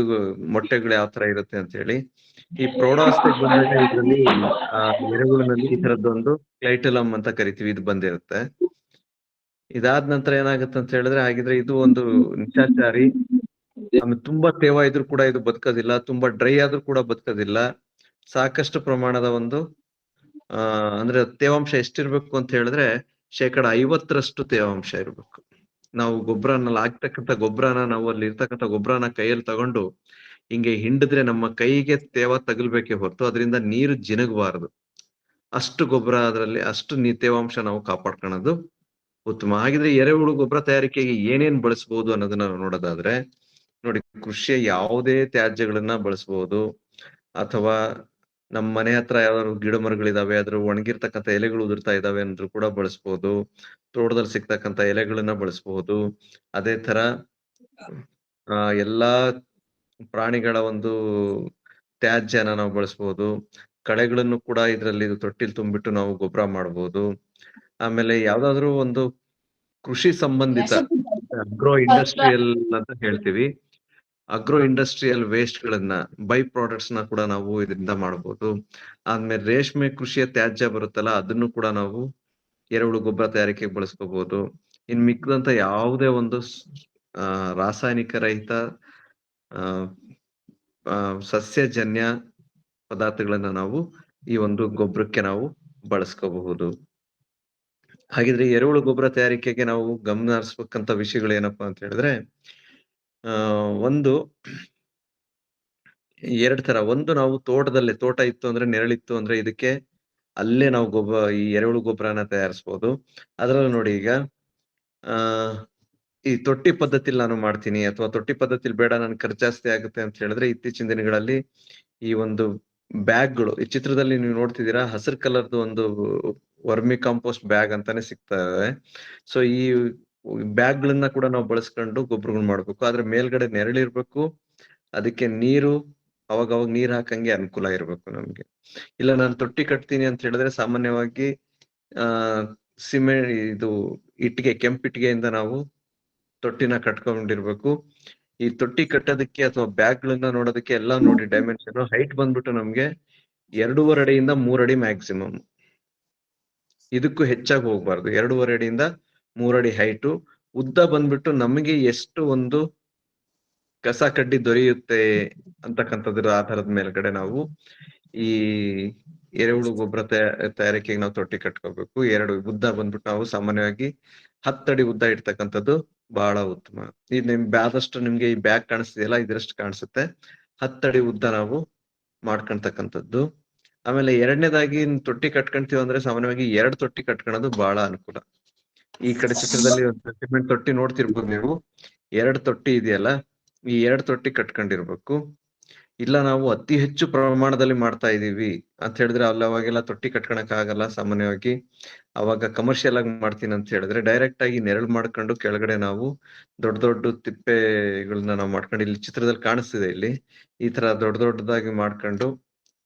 Speaker 1: ಮೊಟ್ಟೆಗಳು ಯಾವ ತರ ಇರುತ್ತೆ ಅಂತ ಹೇಳಿ. ಈ ಪ್ರೌಢಾವಸ್ಥೆಗೆ ಬಂದಾಗ ಇದರಲ್ಲಿ ಎರೆಹುಳಿನಲ್ಲಿ ಈ ತರದ್ದೊಂದು ಕ್ಲೈಟಲಮ್ ಅಂತ ಕರಿತೀವಿ. ಇದು ಬಂದಿರುತ್ತೆ. ಇದಾದ ನಂತರ ಏನಾಗುತ್ತೆ ಅಂತ ಹೇಳಿದ್ರೆ, ಹಾಗಿದ್ರೆ ಇದು ಒಂದು ನಿಶಾಚಾರಿ. ಆಮೇಲೆ ತುಂಬಾ ತೇವ ಇದ್ರೂ ಕೂಡ ಇದು ಬದುಕೋದಿಲ್ಲ. ತುಂಬಾ ಡ್ರೈ ಆದ್ರೂ ಕೂಡ ಬದುಕೋದಿಲ್ಲ. ಸಾಕಷ್ಟು ಪ್ರಮಾಣದ ಒಂದು ಅಂದ್ರೆ ತೇವಾಂಶ ಎಷ್ಟಿರ್ಬೇಕು ಅಂತ ಹೇಳಿದ್ರೆ ಶೇಕಡ ಐವತ್ತರಷ್ಟು ತೇವಾಂಶ ಇರ್ಬೇಕು. ನಾವು ಗೊಬ್ಬರನಲ್ಲಿ ಆಗ್ತಕ್ಕಂಥ ಗೊಬ್ಬರನ, ನಾವು ಅಲ್ಲಿ ಇರ್ತಕ್ಕಂಥ ಗೊಬ್ಬರನ ಕೈಯಲ್ಲಿ ತಗೊಂಡು ಹಿಂಗೆ ಹಿಂಡಿದ್ರೆ ನಮ್ಮ ಕೈಗೆ ತೇವ ತಗಲ್ಬೇಕೆ ಹೊರತು ಅದರಿಂದ ನೀರು ಜಿನಗಬಾರದು. ಅಷ್ಟು ಗೊಬ್ಬರ ಅದರಲ್ಲಿ, ಅಷ್ಟು ನೀ ತೇವಾಂಶ ನಾವು ಕಾಪಾಡ್ಕೊಳ್ಳೋದು ಉತ್ತಮ. ಹಾಗಿದ್ರೆ ಎರೆಹುಳು ಗೊಬ್ಬರ ತಯಾರಿಕೆಗೆ ಏನೇನ್ ಬಳಸಬಹುದು ಅನ್ನೋದನ್ನ ನಾವು ನೋಡೋದಾದ್ರೆ, ನೋಡಿ ಕೃಷಿಯ ಯಾವುದೇ ತ್ಯಾಜ್ಯಗಳನ್ನ ಬಳಸಬಹುದು ಅಥವಾ ನಮ್ಮ ಮನೆ ಹತ್ರ ಯಾವ್ದಾದ್ರು ಗಿಡ ಮರಗಳಿದಾವೆ ಅದ್ರ ಒಣಗಿರ್ತಕ್ಕಂಥ ಎಲೆಗಳು ಉದುರ್ತಾ ಇದಾವೆ ಅಂದ್ರೂ ಕೂಡ ಬಳಸಬಹುದು ತೋಟದಲ್ಲಿ ಸಿಗ್ತಕ್ಕಂಥ ಎಲೆಗಳನ್ನ ಬಳಸಬಹುದು ಅದೇ ತರ ಆ ಎಲ್ಲಾ ಪ್ರಾಣಿಗಳ ಒಂದು ತ್ಯಾಜ್ಯನ ನಾವು ಬಳಸಬಹುದು ಕಳೆಗಳನ್ನು ಕೂಡ ಇದರಲ್ಲಿ ತೊಟ್ಟಿಲ್ ತುಂಬಿಟ್ಟು ನಾವು ಗೊಬ್ಬರ ಮಾಡಬಹುದು ಆಮೇಲೆ ಯಾವ್ದಾದ್ರು ಒಂದು ಕೃಷಿ ಸಂಬಂಧಿತ ಅಗ್ರೋ ಇಂಡಸ್ಟ್ರಿಯಲ್ ಅಂತ ಹೇಳ್ತೀವಿ. ಅಗ್ರೋ ಇಂಡಸ್ಟ್ರಿಯಲ್ ವೇಸ್ಟ್ ಗಳನ್ನ ಬೈ ಪ್ರಾಡಕ್ಟ್ಸ್ನ ಕೂಡ ನಾವು ಇದರಿಂದ ಮಾಡಬಹುದು ಆದ್ಮೇಲೆ ರೇಷ್ಮೆ ಕೃಷಿಯ ತ್ಯಾಜ್ಯ ಬರುತ್ತಲ್ಲ, ಅದನ್ನು ಕೂಡ ನಾವು ಎರೆಹುಳು ಗೊಬ್ಬರ ತಯಾರಿಕೆಗೆ ಬಳಸ್ಕೋಬಹುದು ಇನ್ ಮಿಕ್ಕದಂತ ಯಾವುದೇ ಒಂದು ರಾಸಾಯನಿಕ ರಹಿತ ಸಸ್ಯಜನ್ಯ ಪದಾರ್ಥಗಳನ್ನ ನಾವು ಈ ಒಂದು ಗೊಬ್ಬರಕ್ಕೆ ನಾವು ಬಳಸ್ಕೋಬಹುದು. ಹಾಗಿದ್ರೆ ಎರೆಹುಳು ಗೊಬ್ಬರ ತಯಾರಿಕೆಗೆ ನಾವು ಗಮನ ಹರಿಸ್ಬೇಕಂತ ವಿಷಯಗಳು ಏನಪ್ಪಾ ಅಂತ ಹೇಳಿದ್ರೆ ಒಂದು ಎರಡ್ ತರ ಒಂದು ನಾವು ತೋಟದಲ್ಲಿ, ತೋಟ ಇತ್ತು ಅಂದ್ರೆ ನೆರಳಿತ್ತು ಅಂದ್ರೆ ಇದಕ್ಕೆ ಅಲ್ಲೇ ನಾವು ಗೊಬ್ಬರ ಈ ಎರೆಹುಳು ಗೊಬ್ಬರನ ತಯಾರಿಸ್ಬೋದು. ಅದ್ರಲ್ಲಿ ನೋಡಿ ಈಗ, ಆ, ಈ ತೊಟ್ಟಿ ಪದ್ಧತಿಲಿ ನಾನು ಮಾಡ್ತೀನಿ ಅಥವಾ ತೊಟ್ಟಿ ಪದ್ಧತಿಲಿ ಬೇಡ ನನ್ ಖರ್ಚು ಜಾಸ್ತಿ ಆಗುತ್ತೆ ಅಂತ ಹೇಳಿದ್ರೆ ಇತ್ತೀಚಿನ ದಿನಗಳಲ್ಲಿ ಈ ಒಂದು ಬ್ಯಾಗ್ಗಳು, ಈ ಚಿತ್ರದಲ್ಲಿ ನೀವು ನೋಡ್ತಿದ್ದೀರಾ, ಹಸಿರು ಕಲರ್ದು ಒಂದು ವರ್ಮಿ ಕಾಂಪೋಸ್ಟ್ ಬ್ಯಾಗ್ ಅಂತಾನೆ ಸಿಗ್ತವೆ ಸೊ ಈ ಬ್ಯಾಗ್ ಗಳನ್ನ ಕೂಡ ನಾವು ಬಳಸ್ಕೊಂಡು ಗೊಬ್ಬರಗಳು ಮಾಡ್ಬೇಕು. ಆದ್ರೆ ಮೇಲ್ಗಡೆ ನೆರಳಿರ್ಬೇಕು ಅದಕ್ಕೆ ನೀರು ಅವಾಗ ಅವಾಗ ನೀರ್ ಹಾಕಂಗೆ ಅನುಕೂಲ ಇರ್ಬೇಕು ನಮ್ಗೆ. ಇಲ್ಲ ನಾನು ತೊಟ್ಟಿ ಕಟ್ತೀನಿ ಅಂತ ಹೇಳಿದ್ರೆ ಸಾಮಾನ್ಯವಾಗಿ, ಆ ಸಿಮೆಂಟ್ ಇದು ಇಟ್ಟಿಗೆ ಕೆಂಪಿಟ್ಟಿಗೆಯಿಂದ ನಾವು ತೊಟ್ಟಿನ ಕಟ್ಕೊಂಡಿರ್ಬೇಕು. ಈ ತೊಟ್ಟಿ ಕಟ್ಟೋದಕ್ಕೆ ಅಥವಾ ಬ್ಯಾಗ್ ಗಳನ್ನ ನೋಡೋದಕ್ಕೆ ಎಲ್ಲ ನೋಡಿ ಡೈಮೆನ್ಷನ್ ಹೈಟ್ ಬಂದ್ಬಿಟ್ಟು ನಮ್ಗೆ ಎರಡೂವರೆ ಅಡಿಯಿಂದ ಮೂರ್ ಅಡಿ ಮ್ಯಾಕ್ಸಿಮಮ್ ಇದಕ್ಕೂ ಹೆಚ್ಚಾಗಿ ಹೋಗ್ಬಾರ್ದು. ಎರಡೂವರೆ ಅಡಿಯಿಂದ ಮೂರಡಿ ಹೈಟು ಉದ್ದ ಬಂದ್ಬಿಟ್ಟು ನಮಗೆ ಎಷ್ಟು ಒಂದು ಕಸ ಕಡ್ಡಿ ದೊರೆಯುತ್ತೆ ಅಂತಕ್ಕಂಥದ್ರ ಆಧಾರದ ಮೇಲ್ಗಡೆ ನಾವು ಈ ಎರೆಹುಳು ಗೊಬ್ಬರ ತಯಾರಿಕೆಗೆ ನಾವು ತೊಟ್ಟಿ ಕಟ್ಕೋಬೇಕು. ಎರಡು ಉದ್ದ ಬಂದ್ಬಿಟ್ಟು ನಾವು ಸಾಮಾನ್ಯವಾಗಿ ಹತ್ತಡಿ ಉದ್ದ ಇಡ್ತಕ್ಕಂಥದ್ದು ಬಹಳ ಉತ್ತಮ. ಈ ನಿಮ್ ಆದಷ್ಟು ನಿಮ್ಗೆ ಈ ಬ್ಯಾಗ್ ಕಾಣಿಸ್ತಿದೆಯಲ್ಲ ಇದ್ರಷ್ಟು ಕಾಣಿಸುತ್ತೆ. ಹತ್ತಡಿ ಉದ್ದ ನಾವು ಮಾಡ್ಕೊಂತಕ್ಕಂಥದ್ದು. ಆಮೇಲೆ ಎರಡನೇದಾಗಿ ತೊಟ್ಟಿ ಕಟ್ಕೊಂತೀವಿ ಅಂದ್ರೆ ಸಾಮಾನ್ಯವಾಗಿ ಎರಡು ತೊಟ್ಟಿ ಕಟ್ಕೊಳ್ಳೋದು ಬಹಳ ಅನುಕೂಲ. ಈ ಕಡೆ ಚಿತ್ರದಲ್ಲಿ ಒಂದು ಸಿಮೆಂಟ್ ತೊಟ್ಟಿ ನೋಡ್ತಿರ್ಬೋದು ನೀವು. ಎರಡ್ ತೊಟ್ಟಿ ಇದೆಯಲ್ಲ ಈ ಎರಡ್ ತೊಟ್ಟಿ ಕಟ್ಕೊಂಡಿರ್ಬೇಕು. ಇಲ್ಲ ನಾವು ಅತಿ ಹೆಚ್ಚು ಪ್ರಮಾಣದಲ್ಲಿ ಮಾಡ್ತಾ ಇದೀವಿ ಅಂತ ಹೇಳಿದ್ರೆ ಅಲ್ಲಿ ಅವಾಗೆಲ್ಲ ತೊಟ್ಟಿ ಕಟ್ಕೊಳಕ್ ಆಗಲ್ಲ ಸಾಮಾನ್ಯವಾಗಿ. ಅವಾಗ ಕಮರ್ಷಿಯಲ್ ಆಗಿ ಮಾಡ್ತೀನಿ ಅಂತ ಹೇಳಿದ್ರೆ ಡೈರೆಕ್ಟ್ ಆಗಿ ನೆರಳು ಮಾಡ್ಕೊಂಡು ಕೆಳಗಡೆ ನಾವು ದೊಡ್ಡ ದೊಡ್ಡ ತಿಪ್ಪೆಗಳನ್ನ ನಾವು ಮಾಡ್ಕೊಂಡು ಇಲ್ಲಿ ಚಿತ್ರದಲ್ಲಿ ಕಾಣಿಸ್ತಿದೆ ಇಲ್ಲಿ. ಈ ತರ ದೊಡ್ಡ ದೊಡ್ಡದಾಗಿ ಮಾಡ್ಕೊಂಡು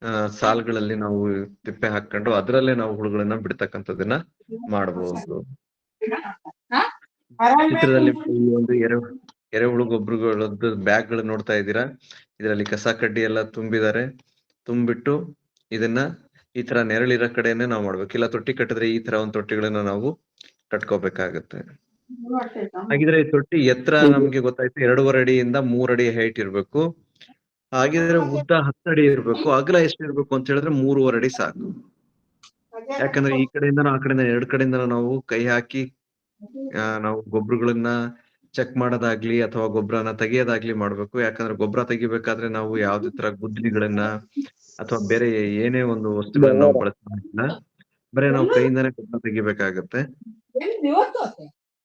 Speaker 1: ಆ ಸಾಲ್ಗಳಲ್ಲಿ ನಾವು ತಿಪ್ಪೆ ಹಾಕೊಂಡು ಅದರಲ್ಲೇ ನಾವು ಹುಳುಗಳನ್ನ ಬಿಡ್ತಕ್ಕಂಥದ್ದನ್ನ ಮಾಡಬಹುದು ಚಿತ್ರದಲ್ಲಿ ಒಂದು ಎರೆ ಎರೆಹುಳು ಗೊಬ್ಬರಗಳದ್ದು ಬ್ಯಾಗ್ಗಳು ನೋಡ್ತಾ ಇದ್ದೀರಾ? ಇದರಲ್ಲಿ ಕಸ ಕಡ್ಡಿ ಎಲ್ಲ ತುಂಬಿದ್ದಾರೆ. ತುಂಬಿಟ್ಟು ಇದನ್ನ ಈ ತರ ನೆರಳಿರೋ ಕಡೆನೆ ನಾವು ಮಾಡ್ಬೇಕು. ಇಲ್ಲ ತೊಟ್ಟಿ ಕಟ್ಟಿದ್ರೆ ಈ ತರ ಒಂದು ತೊಟ್ಟಿಗಳನ್ನ ನಾವು ಕಟ್ಕೋಬೇಕಾಗತ್ತೆ. ಹಾಗಿದ್ರೆ ಈ ತೊಟ್ಟಿ ಎತ್ತರ ನಮ್ಗೆ ಗೊತ್ತಾಯ್ತು ಎರಡೂವರೆ ಅಡಿಯಿಂದ ಮೂರ್ ಅಡಿ ಹೈಟ್ ಇರ್ಬೇಕು. ಹಾಗಿದ್ರೆ ಉದ್ದ ಹತ್ತಡಿ ಇರ್ಬೇಕು. ಅಗಲ ಎಷ್ಟು ಇರ್ಬೇಕು ಅಂತ ಹೇಳಿದ್ರೆ ಮೂರುವರೆ ಅಡಿ ಸಾಕು. ಯಾಕಂದ್ರೆ ಈ ಕಡೆಯಿಂದ ಆ ಕಡೆಯಿಂದ ಎರಡ್ ಕಡೆಯಿಂದ ನಾವು ಕೈ ಹಾಕಿ ಆ, ನಾವು ಗೊಬ್ಬರಗಳನ್ನ ಚೆಕ್ ಮಾಡೋದಾಗ್ಲಿ ಅಥವಾ ಗೊಬ್ಬರನ ತೆಗೆಯೋದಾಗ್ಲಿ ಮಾಡ್ಬೇಕು. ಯಾಕಂದ್ರೆ ಗೊಬ್ಬರ ತೆಗಿಬೇಕಾದ್ರೆ ನಾವು ಯಾವ್ದೇ ತರ ಗುದ್ದಲಿಗಳನ್ನ ಅಥವಾ ಬೇರೆ ಏನೇ ಒಂದು ವಸ್ತುಗಳನ್ನ ನಾವು ಬಳಸೋದಿಲ್ಲ. ಬರೀ ನಾವು ಕೈಯಿಂದಾನೇ ಗೊಬ್ಬರ ತೆಗಿಬೇಕಾಗತ್ತೆ.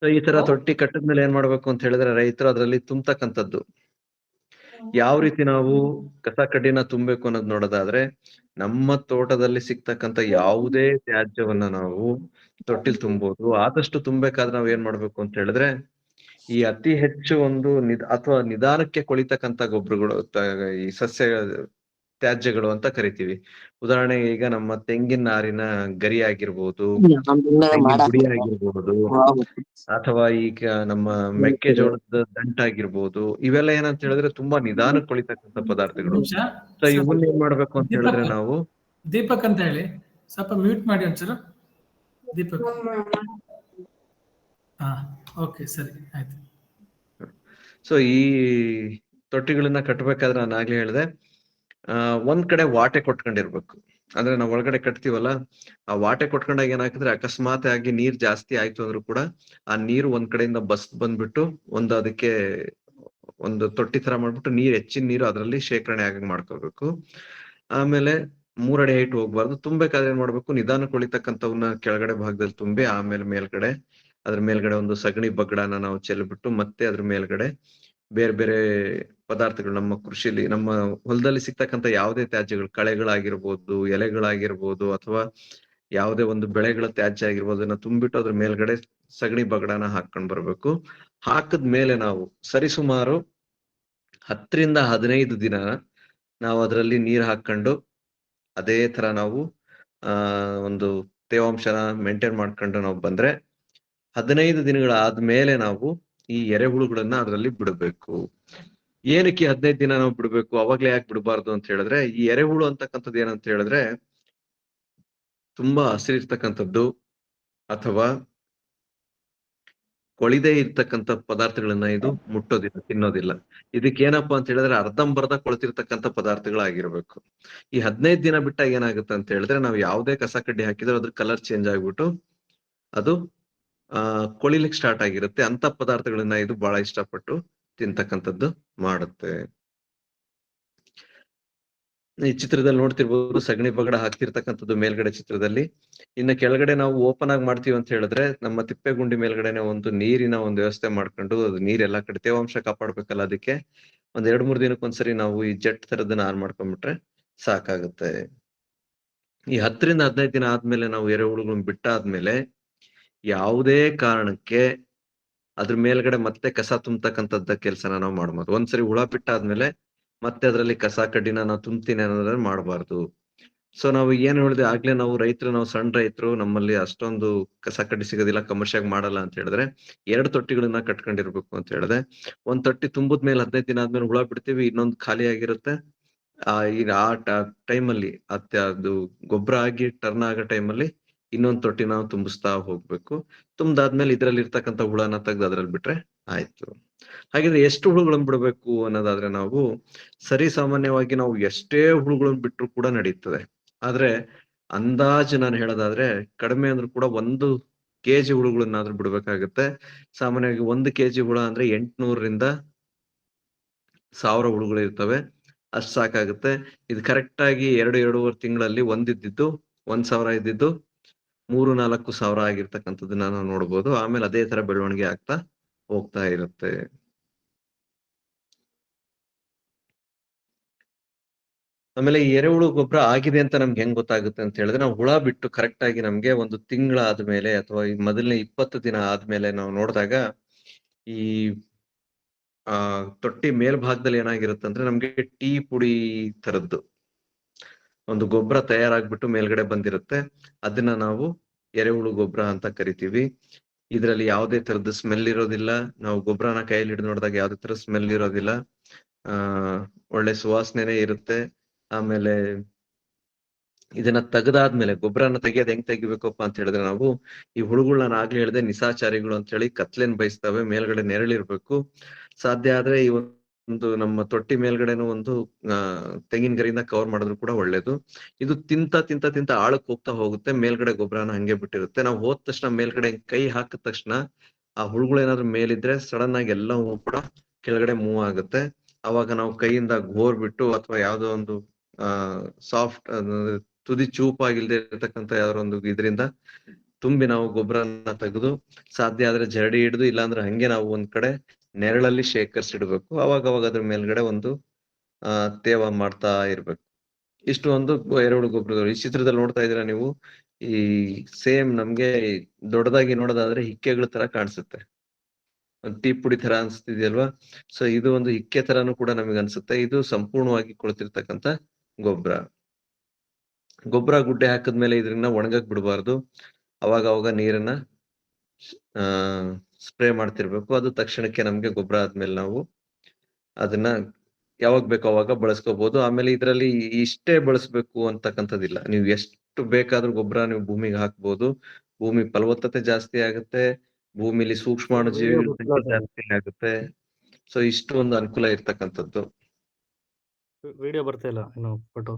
Speaker 1: ಸೊ ಈ ತರ ತೊಟ್ಟಿ ಕಟ್ಟದ್ಮೇಲೆ ಏನ್ ಮಾಡ್ಬೇಕು ಅಂತ ಹೇಳಿದ್ರೆ ರೈತರು ಅದರಲ್ಲಿ ತುಂಬತಕ್ಕಂಥದ್ದು. ಯಾವ ರೀತಿ ನಾವು ಕಸ ಕಡ್ಡಿನ ತುಂಬಬೇಕು ಅನ್ನೋದು ನೋಡೋದಾದ್ರೆ, ನಮ್ಮ ತೋಟದಲ್ಲಿ ಸಿಗ್ತಕ್ಕಂತ ಯಾವುದೇ ತ್ಯಾಜ್ಯವನ್ನ ನಾವು ತೊಟ್ಟಿಲ್ ತುಂಬೋದು, ಆದಷ್ಟು ತುಂಬಬೇಕಾದ್ರೆ ನಾವ್ ಏನ್ ಮಾಡ್ಬೇಕು ಅಂತ ಹೇಳಿದ್ರೆ, ಈ ಅತಿ ಹೆಚ್ಚು ಒಂದು ನಿಧ ಅಥವಾ ನಿಧಾನಕ್ಕೆ ಕೊಳಿತಕ್ಕಂತ ಗೊಬ್ಬರಗಳು ಈ ಸಸ್ಯ ತ್ಯಾಜ್ಯಗಳು ಅಂತ ಕರಿತೀವಿ. ಉದಾಹರಣೆಗೆ ಈಗ ನಮ್ಮ ತೆಂಗಿನ ನಾರಿನ ಗರಿ ಆಗಿರ್ಬೋದು ಗುಡಿ ಆಗಿರ್ಬೋದು ಅಥವಾ ಈಗ ನಮ್ಮ ಮೆಕ್ಕೆಜೋಳದ ದಂಟಾಗಿರ್ಬೋದು ಇವೆಲ್ಲ ಏನಂತ ಹೇಳಿದ್ರೆ ತುಂಬಾ ನಿಧಾನ ಕೊಳಿತಕ್ಕಂತ ಪದಾರ್ಥಗಳು ಸೊ ಇವನ್ನ ಏನ್ ಮಾಡ್ಬೇಕು ಅಂತ ಹೇಳಿದ್ರೆ ನಾವು
Speaker 2: ದೀಪಕ್ ಅಂತ ಹೇಳಿ. ಸ್ವಲ್ಪ ಮ್ಯೂಟ್ ಮಾಡಿ ಒಂಚೂರು ದೀಪಕ್. ಹಾ ಓಕೆ ಸರಿ ಆಯ್ತು.
Speaker 1: ಸೊ ಈ ತೊಟ್ಟಿಗಳನ್ನ ಕಟ್ಟಬೇಕಾದ್ರೆ ನಾನು ಆಗ್ಲೇ ಹೇಳಿದೆ. ಒಂದ್ ಕಡೆ ವಾಟೆ ಕೊಟ್ಕೊಂಡಿರ್ಬೇಕು. ಅಂದ್ರೆ ನಾವ್ ಒಳಗಡೆ ಕಟ್ತೀವಲ್ಲ, ಆ ವಾಟೆ ಕೊಟ್ಕೊಂಡಾಗ ಏನಾಗ್ತದ್ರೆ ಅಕಸ್ಮಾತ್ ಆಗಿ ನೀರ್ ಜಾಸ್ತಿ ಆಯ್ತು ಅಂದ್ರೂ ಕೂಡ ಆ ನೀರು ಒಂದ್ ಕಡೆಯಿಂದ ಬಸ್ ಬಂದ್ಬಿಟ್ಟು ಒಂದು ಅದಕ್ಕೆ ಒಂದು ತೊಟ್ಟಿ ತರ ಮಾಡ್ಬಿಟ್ಟು ನೀರ್, ಹೆಚ್ಚಿನ ನೀರು ಅದರಲ್ಲಿ ಶೇಖರಣೆ ಆಗಿ ಮಾಡ್ಕೋಬೇಕು. ಆಮೇಲೆ ಮೂರಡಿ ಹೈಟ್ ಹೋಗ್ಬಾರ್ದು. ತುಂಬಬೇಕಾದ್ರೆ ಏನ್ ಮಾಡ್ಬೇಕು, ನಿಧಾನ ಕೊಳಿತಕ್ಕಂಥವನ್ನ ಕೆಳಗಡೆ ಭಾಗದಲ್ಲಿ ತುಂಬಿ, ಆಮೇಲೆ ಮೇಲ್ಗಡೆ, ಅದ್ರ ಮೇಲ್ಗಡೆ ಒಂದು ಸಗಣಿ ಬಗ್ಗಡನ ನಾವು ಚೆಲ್ಬಿಟ್ಟು ಮತ್ತೆ ಅದ್ರ ಮೇಲ್ಗಡೆ ಬೇರೆ ಬೇರೆ ಪದಾರ್ಥಗಳು ನಮ್ಮ ಕೃಷಿಲಿ ನಮ್ಮ ಹೊಲದಲ್ಲಿ ಸಿಗ್ತಕ್ಕಂತ ಯಾವುದೇ ತ್ಯಾಜ್ಯಗಳು, ಕಳೆಗಳಾಗಿರ್ಬೋದು, ಎಲೆಗಳಾಗಿರ್ಬೋದು ಅಥವಾ ಯಾವುದೇ ಒಂದು ಬೆಳೆಗಳ ತ್ಯಾಜ್ಯ ಆಗಿರ್ಬೋದು, ಅದನ್ನ ತುಂಬಿಟ್ಟು ಅದ್ರ ಮೇಲ್ಗಡೆ ಸಗಣಿ ಬಗಡನ ಹಾಕೊಂಡ್ ಬರ್ಬೇಕು. ಹಾಕದ ಮೇಲೆ ನಾವು ಸರಿಸುಮಾರು ಹತ್ತರಿಂದ ಹದಿನೈದು ದಿನ ನಾವು ಅದರಲ್ಲಿ ನೀರ್ ಹಾಕೊಂಡು ಅದೇ ತರ ನಾವು, ಆ, ಒಂದು ತೇವಾಂಶನ ಮೇಂಟೈನ್ ಮಾಡ್ಕೊಂಡು ನಾವು ಬಂದ್ರೆ ಹದಿನೈದು ದಿನಗಳಾದ್ಮೇಲೆ ನಾವು ಈ ಎರೆಹುಳುಗಳನ್ನ ಅದರಲ್ಲಿ ಬಿಡಬೇಕು. ಏನಕ್ಕೆ ಹದಿನೈದು ದಿನ ನಾವು ಬಿಡಬೇಕು? ಅವಾಗ್ಲೇ ಯಾಕೆ ಬಿಡಬಾರ್ದು ಅಂತ ಹೇಳಿದ್ರೆ, ಈ ಎರೆಹುಳು ಅಂತಕ್ಕಂಥದ್ದು ಏನಂತ ಹೇಳಿದ್ರೆ, ತುಂಬಾ ಹಸಿರಿರ್ತಕ್ಕಂಥದ್ದು ಅಥವಾ ಕೊಳಿದೇ ಇರ್ತಕ್ಕಂಥ ಪದಾರ್ಥಗಳನ್ನ ಇದು ಮುಟ್ಟೋದಿಲ್ಲ, ತಿನ್ನೋದಿಲ್ಲ. ಇದಕ್ಕೆ ಏನಪ್ಪಾ ಅಂತ ಹೇಳಿದ್ರೆ, ಅರ್ಧಂಬರ್ಧ ಕೊಳತಿರ್ತಕ್ಕಂಥ ಪದಾರ್ಥಗಳಾಗಿರ್ಬೇಕು. ಈ ಹದಿನೈದು ದಿನ ಬಿಟ್ಟಾಗ ಏನಾಗುತ್ತೆ ಅಂತ ಹೇಳಿದ್ರೆ, ನಾವು ಯಾವುದೇ ಕಸ ಕಡ್ಡಿ ಹಾಕಿದ್ರೆ ಅದ್ರ ಕಲರ್ ಚೇಂಜ್ ಆಗ್ಬಿಟ್ಟು ಅದು ಕೊಳಿಲಿಕ್ಕೆ ಸ್ಟಾರ್ಟ್ ಆಗಿರುತ್ತೆ. ಅಂತ ಪದಾರ್ಥಗಳನ್ನ ಇದು ಬಹಳ ಇಷ್ಟಪಟ್ಟು ತಿಂತಕ್ಕಂಥದ್ದು ಮಾಡುತ್ತೆ. ಈ ಚಿತ್ರದಲ್ಲಿ ನೋಡ್ತಿರ್ಬೋದು ಸಗಣಿ ಬಗಡ ಹಾಕ್ತಿರ್ತಕ್ಕಂಥದ್ದು ಮೇಲ್ಗಡೆ ಚಿತ್ರದಲ್ಲಿ. ಇನ್ನು ಕೆಳಗಡೆ ನಾವು ಓಪನ್ ಆಗಿ ಮಾಡ್ತೀವಿ ಅಂತ ಹೇಳಿದ್ರೆ ನಮ್ಮ ತಿಪ್ಪೆ ಗುಂಡಿ ಮೇಲ್ಗಡೆನೆ ಒಂದು ನೀರಿನ ಒಂದು ವ್ಯವಸ್ಥೆ ಮಾಡ್ಕೊಂಡು ಅದು ನೀರೆಲ್ಲ ಕಡೆ ತೇವಾಂಶ ಕಾಪಾಡ್ಬೇಕಲ್ಲ ಅದಕ್ಕೆ ಒಂದ್ ಎರಡ್ ಮೂರ್ ದಿನಕ್ಕೊಂದ್ಸರಿ ನಾವು ಈ ಜೆಟ್ ತರದನ್ನ ಆನ್ ಮಾಡ್ಕೊಂಡ್ಬಿಟ್ರೆ ಸಾಕಾಗುತ್ತೆ. ಈ ಹತ್ತರಿಂದ ಹದಿನೈದು ದಿನ ಆದ್ಮೇಲೆ ನಾವು ಎರೆಹುಳುಗಳನ್ನ ಬಿಟ್ಟಾದ್ಮೇಲೆ ಯಾವುದೇ ಕಾರಣಕ್ಕೆ ಅದ್ರ ಮೇಲ್ಗಡೆ ಮತ್ತೆ ಕಸ ತುಂಬತಕ್ಕಂಥದ್ದ ಕೆಲಸನ ನಾವು ಮಾಡ್ಬೋದು. ಒಂದ್ಸರಿ ಹುಳ ಬಿಟ್ಟಾದ್ಮೇಲೆ ಮತ್ತೆ ಅದ್ರಲ್ಲಿ ಕಸ, ಕಡ್ಡಿನ ನಾವು ತುಂಬ್ತೀನಿ ಅನ್ನೋದನ್ನ ಮಾಡಬಾರ್ದು. ಸೊ ನಾವು ಏನ್ ಹೇಳಿದೆ, ಆಗ್ಲೇ ನಾವು ರೈತರು, ನಾವು ಸಣ್ಣ ರೈತರು, ನಮ್ಮಲ್ಲಿ ಅಷ್ಟೊಂದು ಕಸ, ಕಡ್ಡಿ ಸಿಗೋದಿಲ್ಲ ಕಮರ್ಷಿಯಾಗಿ ಮಾಡಲ್ಲ ಅಂತ ಹೇಳಿದ್ರೆ ಎರಡು ತೊಟ್ಟಿಗಳನ್ನ ಕಟ್ಕೊಂಡಿರ್ಬೇಕು ಅಂತ ಹೇಳಿದೆ. ಒಂದ್ ತೊಟ್ಟಿ ತುಂಬದ ಮೇಲೆ ಹದಿನೈದು ದಿನ ಆದ್ಮೇಲೆ ಹುಳ ಬಿಡ್ತೀವಿ, ಇನ್ನೊಂದು ಖಾಲಿ ಆಗಿರುತ್ತೆ. ಆ, ಈಗ ಆ ಟೈಮ್ ಅಲ್ಲಿ ಅತ್ತೆ, ಅದು ಗೊಬ್ಬರ ಆಗಿ ಟರ್ನ್ ಆಗೋ ಟೈಮಲ್ಲಿ ಇನ್ನೊಂದ್ ತೊಟ್ಟಿ ನಾವು ತುಂಬಿಸ್ತಾ ಹೋಗ್ಬೇಕು. ತುಂಬದಾದ್ಮೇಲೆ ಇದ್ರಲ್ಲಿ ಇರ್ತಕ್ಕಂಥ ಹುಳನ ತೆಗ್ದು ಅದ್ರಲ್ಲಿ ಬಿಟ್ರೆ ಆಯ್ತು. ಹಾಗಿದ್ರೆ ಎಷ್ಟು ಹುಳುಗಳನ್ನ ಬಿಡ್ಬೇಕು ಅನ್ನೋದಾದ್ರೆ ನಾವು ಸರಿ ಸಾಮಾನ್ಯವಾಗಿ ನಾವು ಎಷ್ಟೇ ಹುಳುಗಳನ್ನ ಬಿಟ್ಟರು ಕೂಡ ನಡೀತದೆ. ಆದ್ರೆ ಅಂದಾಜು ನಾನು ಹೇಳೋದಾದ್ರೆ ಕಡಿಮೆ ಅಂದ್ರೂ ಕೂಡ ಒಂದು ಕೆಜಿ ಹುಳುಗಳನ್ನಾದ್ರೂ ಬಿಡ್ಬೇಕಾಗತ್ತೆ. ಸಾಮಾನ್ಯವಾಗಿ ಒಂದು ಕೆಜಿ ಹುಳ ಅಂದ್ರೆ ಎಂಟ್ನೂರರಿಂದ ಸಾವಿರ ಹುಳುಗಳು ಇರ್ತವೆ. ಅಷ್ಟು ಸಾಕಾಗುತ್ತೆ. ಇದು ಕರೆಕ್ಟ್ ಆಗಿ ಎರಡು, ಎರಡೂವರೆ ತಿಂಗಳಲ್ಲಿ ಒಂದಿದ್ದು ಒಂದ್ ಸಾವಿರ ಇದ್ದಿದ್ದು ಮೂರು ನಾಲ್ಕು ಸಾವಿರ ಆಗಿರ್ತಕ್ಕಂಥದ್ದನ್ನ ನಾವು ನೋಡ್ಬೋದು. ಆಮೇಲೆ ಅದೇ ತರ ಬೆಳವಣಿಗೆ ಆಗ್ತಾ ಹೋಗ್ತಾ ಇರುತ್ತೆ. ಆಮೇಲೆ ಈ ಎರೆಹುಳು ಗೊಬ್ಬರ ಆಗಿದೆ ಅಂತ ನಮ್ಗೆ ಹೆಂಗ್ ಗೊತ್ತಾಗುತ್ತೆ ಅಂತ ಹೇಳಿದ್ರೆ, ನಾವು ಹುಳ ಬಿಟ್ಟು ಕರೆಕ್ಟ್ ಆಗಿ ನಮ್ಗೆ ಒಂದು ತಿಂಗಳ ಆದ್ಮೇಲೆ ಅಥವಾ ಈ ಮೊದಲನೇ ಇಪ್ಪತ್ತು ದಿನ ಆದ್ಮೇಲೆ ನಾವು ನೋಡಿದಾಗ ಈ, ಆ, ತೊಟ್ಟಿ ಮೇಲ್ಭಾಗದಲ್ಲಿ ಏನಾಗಿರುತ್ತೆ ಅಂದ್ರೆ ನಮ್ಗೆ ಟೀ ಪುಡಿ ತರದ್ದು ಒಂದು ಗೊಬ್ಬರ ತಯಾರಾಗ್ಬಿಟ್ಟು ಮೇಲ್ಗಡೆ ಬಂದಿರುತ್ತೆ. ಅದನ್ನ ನಾವು ಎರೆಹುಳು ಗೊಬ್ಬರ ಅಂತ ಕರಿತೀವಿ. ಇದರಲ್ಲಿ ಯಾವುದೇ ತರದ ಸ್ಮೆಲ್ ಇರೋದಿಲ್ಲ. ನಾವು ಗೊಬ್ಬರನ ಕೈಯಲ್ಲಿ ಹಿಡಿದು ನೋಡಿದಾಗ ಯಾವುದೇ ತರ ಸ್ಮೆಲ್ ಇರೋದಿಲ್ಲ. ಆ, ಒಳ್ಳೆ ಸುವಾಸನೆನೇ ಇರುತ್ತೆ. ಆಮೇಲೆ ಇದನ್ನ ತೆಗೆದಾದ್ಮೇಲೆ ಗೊಬ್ಬರನ ತೆಗಿಯೋದ್ ಹೆಂಗ್ ತೆಗಿಬೇಕಪ್ಪ ಅಂತ ಹೇಳಿದ್ರೆ ನಾವು ಈ ಹುಳುಗಳನ್ನ ಆಗ್ಲಿ ಹೇಳಿದೆ ನಿಸಾಚಾರಿಗಳು ಅಂತ ಹೇಳಿ ಕತ್ಲೆನ್ ಬಯಸ್ತವೆ. ಮೇಲ್ಗಡೆ ನೆರಳಿರ್ಬೇಕು. ಸಾಧ್ಯ ಆದ್ರೆ ಈ ಒಂದು ನಮ್ಮ ತೊಟ್ಟಿ ಮೇಲ್ಗಡೆನೂ ಒಂದು ತೆಂಗಿನ ಗರಿಯಿಂದ ಕವರ್ ಮಾಡಿದ್ರು ಕೂಡ ಒಳ್ಳೇದು. ಇದು ತಿಂತ ತಿಂತ ತಿಂತ ಆಳಕ್ ಹೋಗ್ತಾ ಹೋಗುತ್ತೆ, ಮೇಲ್ಗಡೆ ಗೊಬ್ಬರನ ಹಂಗೆ ಬಿಟ್ಟಿರುತ್ತೆ. ನಾವು ಹೋದ ತಕ್ಷಣ ಮೇಲ್ಗಡೆ ಕೈ ಹಾಕಿದ ತಕ್ಷಣ ಆ ಹುಳುಗಳು ಏನಾದ್ರು ಮೇಲಿದ್ರೆ ಸಡನ್ ಆಗಿ ಎಲ್ಲವೂ ಕೂಡ ಕೆಳಗಡೆ ಮೂವ್ ಆಗುತ್ತೆ. ಅವಾಗ ನಾವು ಕೈಯಿಂದ ಗೋರ್ ಬಿಟ್ಟು ಅಥವಾ ಯಾವ್ದೋ ಒಂದು, ಆ ಸಾಫ್ಟ್ ತುದಿ ಚೂಪಾಗಿಲ್ದೇ ಇರತಕ್ಕಂತ ಯಾವ್ದಾರ ಒಂದು ಇದರಿಂದ ತುಂಬಿ ನಾವು ಗೊಬ್ಬರನ ತೆಗೆದು, ಸಾಧ್ಯ ಆದ್ರೆ ಜರಡಿ ಹಿಡಿದು, ಇಲ್ಲಾಂದ್ರೆ ಹಂಗೆ ನಾವು ಒಂದ್ ಕಡೆ ನೆರಳಲ್ಲಿ ಶೇಖರಿಸಿಡ್ಬೇಕು ಅವಾಗ ಅವಾಗ ಅದ್ರ ಮೇಲ್ಗಡೆ ಒಂದು, ಆ, ತೇವ ಮಾಡ್ತಾ ಇರ್ಬೇಕು. ಇಷ್ಟು ಒಂದು ಎರಡು ಗೊಬ್ಬರಗಳು ಈ ಚಿತ್ರದಲ್ಲಿ ನೋಡ್ತಾ ಇದೀರಾ ನೀವು? ಈ ಸೇಮ್ ನಮ್ಗೆ ದೊಡ್ಡದಾಗಿ ನೋಡೋದಾದ್ರೆ ಹಿಕ್ಕೆಗಳ ತರ ಕಾಣಿಸುತ್ತೆ. ಟೀ ಪುಡಿ ತರ ಅನ್ಸ್ತಿದ್ಯಲ್ವಾ? ಸೊ ಇದು ಒಂದು ಹಿಕ್ಕೆ ತರಾನು ಕೂಡ ನಮಗೆ ಅನ್ಸುತ್ತೆ. ಇದು ಸಂಪೂರ್ಣವಾಗಿ ಕೊಳ್ತಿರತಕ್ಕಂತ ಗೊಬ್ಬರ. ಗೊಬ್ಬರ ಗುಡ್ಡೆ ಹಾಕಿದ್ಮೇಲೆ ಇದ್ರನ್ನ ಒಣಗಕ್ ಬಿಡಬಾರ್ದು. ಅವಾಗ ಅವಾಗ ನೀರನ್ನ, ಆ ಸ್ಪ್ರೇ ಮಾಡ್ತಿರ್ಬೇಕು. ಅದು ತಕ್ಷಣಕ್ಕೆ ನಮ್ಗೆ ಗೊಬ್ಬರ ಆದ್ಮೇಲೆ ನಾವು ಅದನ್ನ ಯಾವಾಗ ಬೇಕೋ ಅವಾಗ ಬಳಸ್ಕೋಬಹುದು ಆಮೇಲೆ ಇದರಲ್ಲಿ ಇಷ್ಟೇ ಬಳಸ್ಬೇಕು ಅಂತಕ್ಕಂಥದ್ದಿಲ್ಲ. ನೀವು ಎಷ್ಟು ಬೇಕಾದ್ರೂ ಗೊಬ್ಬರ ನೀವು ಭೂಮಿಗೆ ಹಾಕ್ಬೋದು. ಭೂಮಿ ಫಲವತ್ತತೆ ಜಾಸ್ತಿ ಆಗುತ್ತೆ. ಭೂಮಿಲಿ ಸೂಕ್ಷ್ಮಾಣು ಜೀವಿಗಳ ಸಂಖ್ಯೆ ಜಾಸ್ತಿ ಆಗುತ್ತೆ. ಸೊ ಇಷ್ಟು ಒಂದು ಅನುಕೂಲ ಇರ್ತಕ್ಕಂಥದ್ದು.
Speaker 3: ವಿಡಿಯೋ ಬರ್ತಾ ಇಲ್ಲ ಏನು ಫೋಟೋ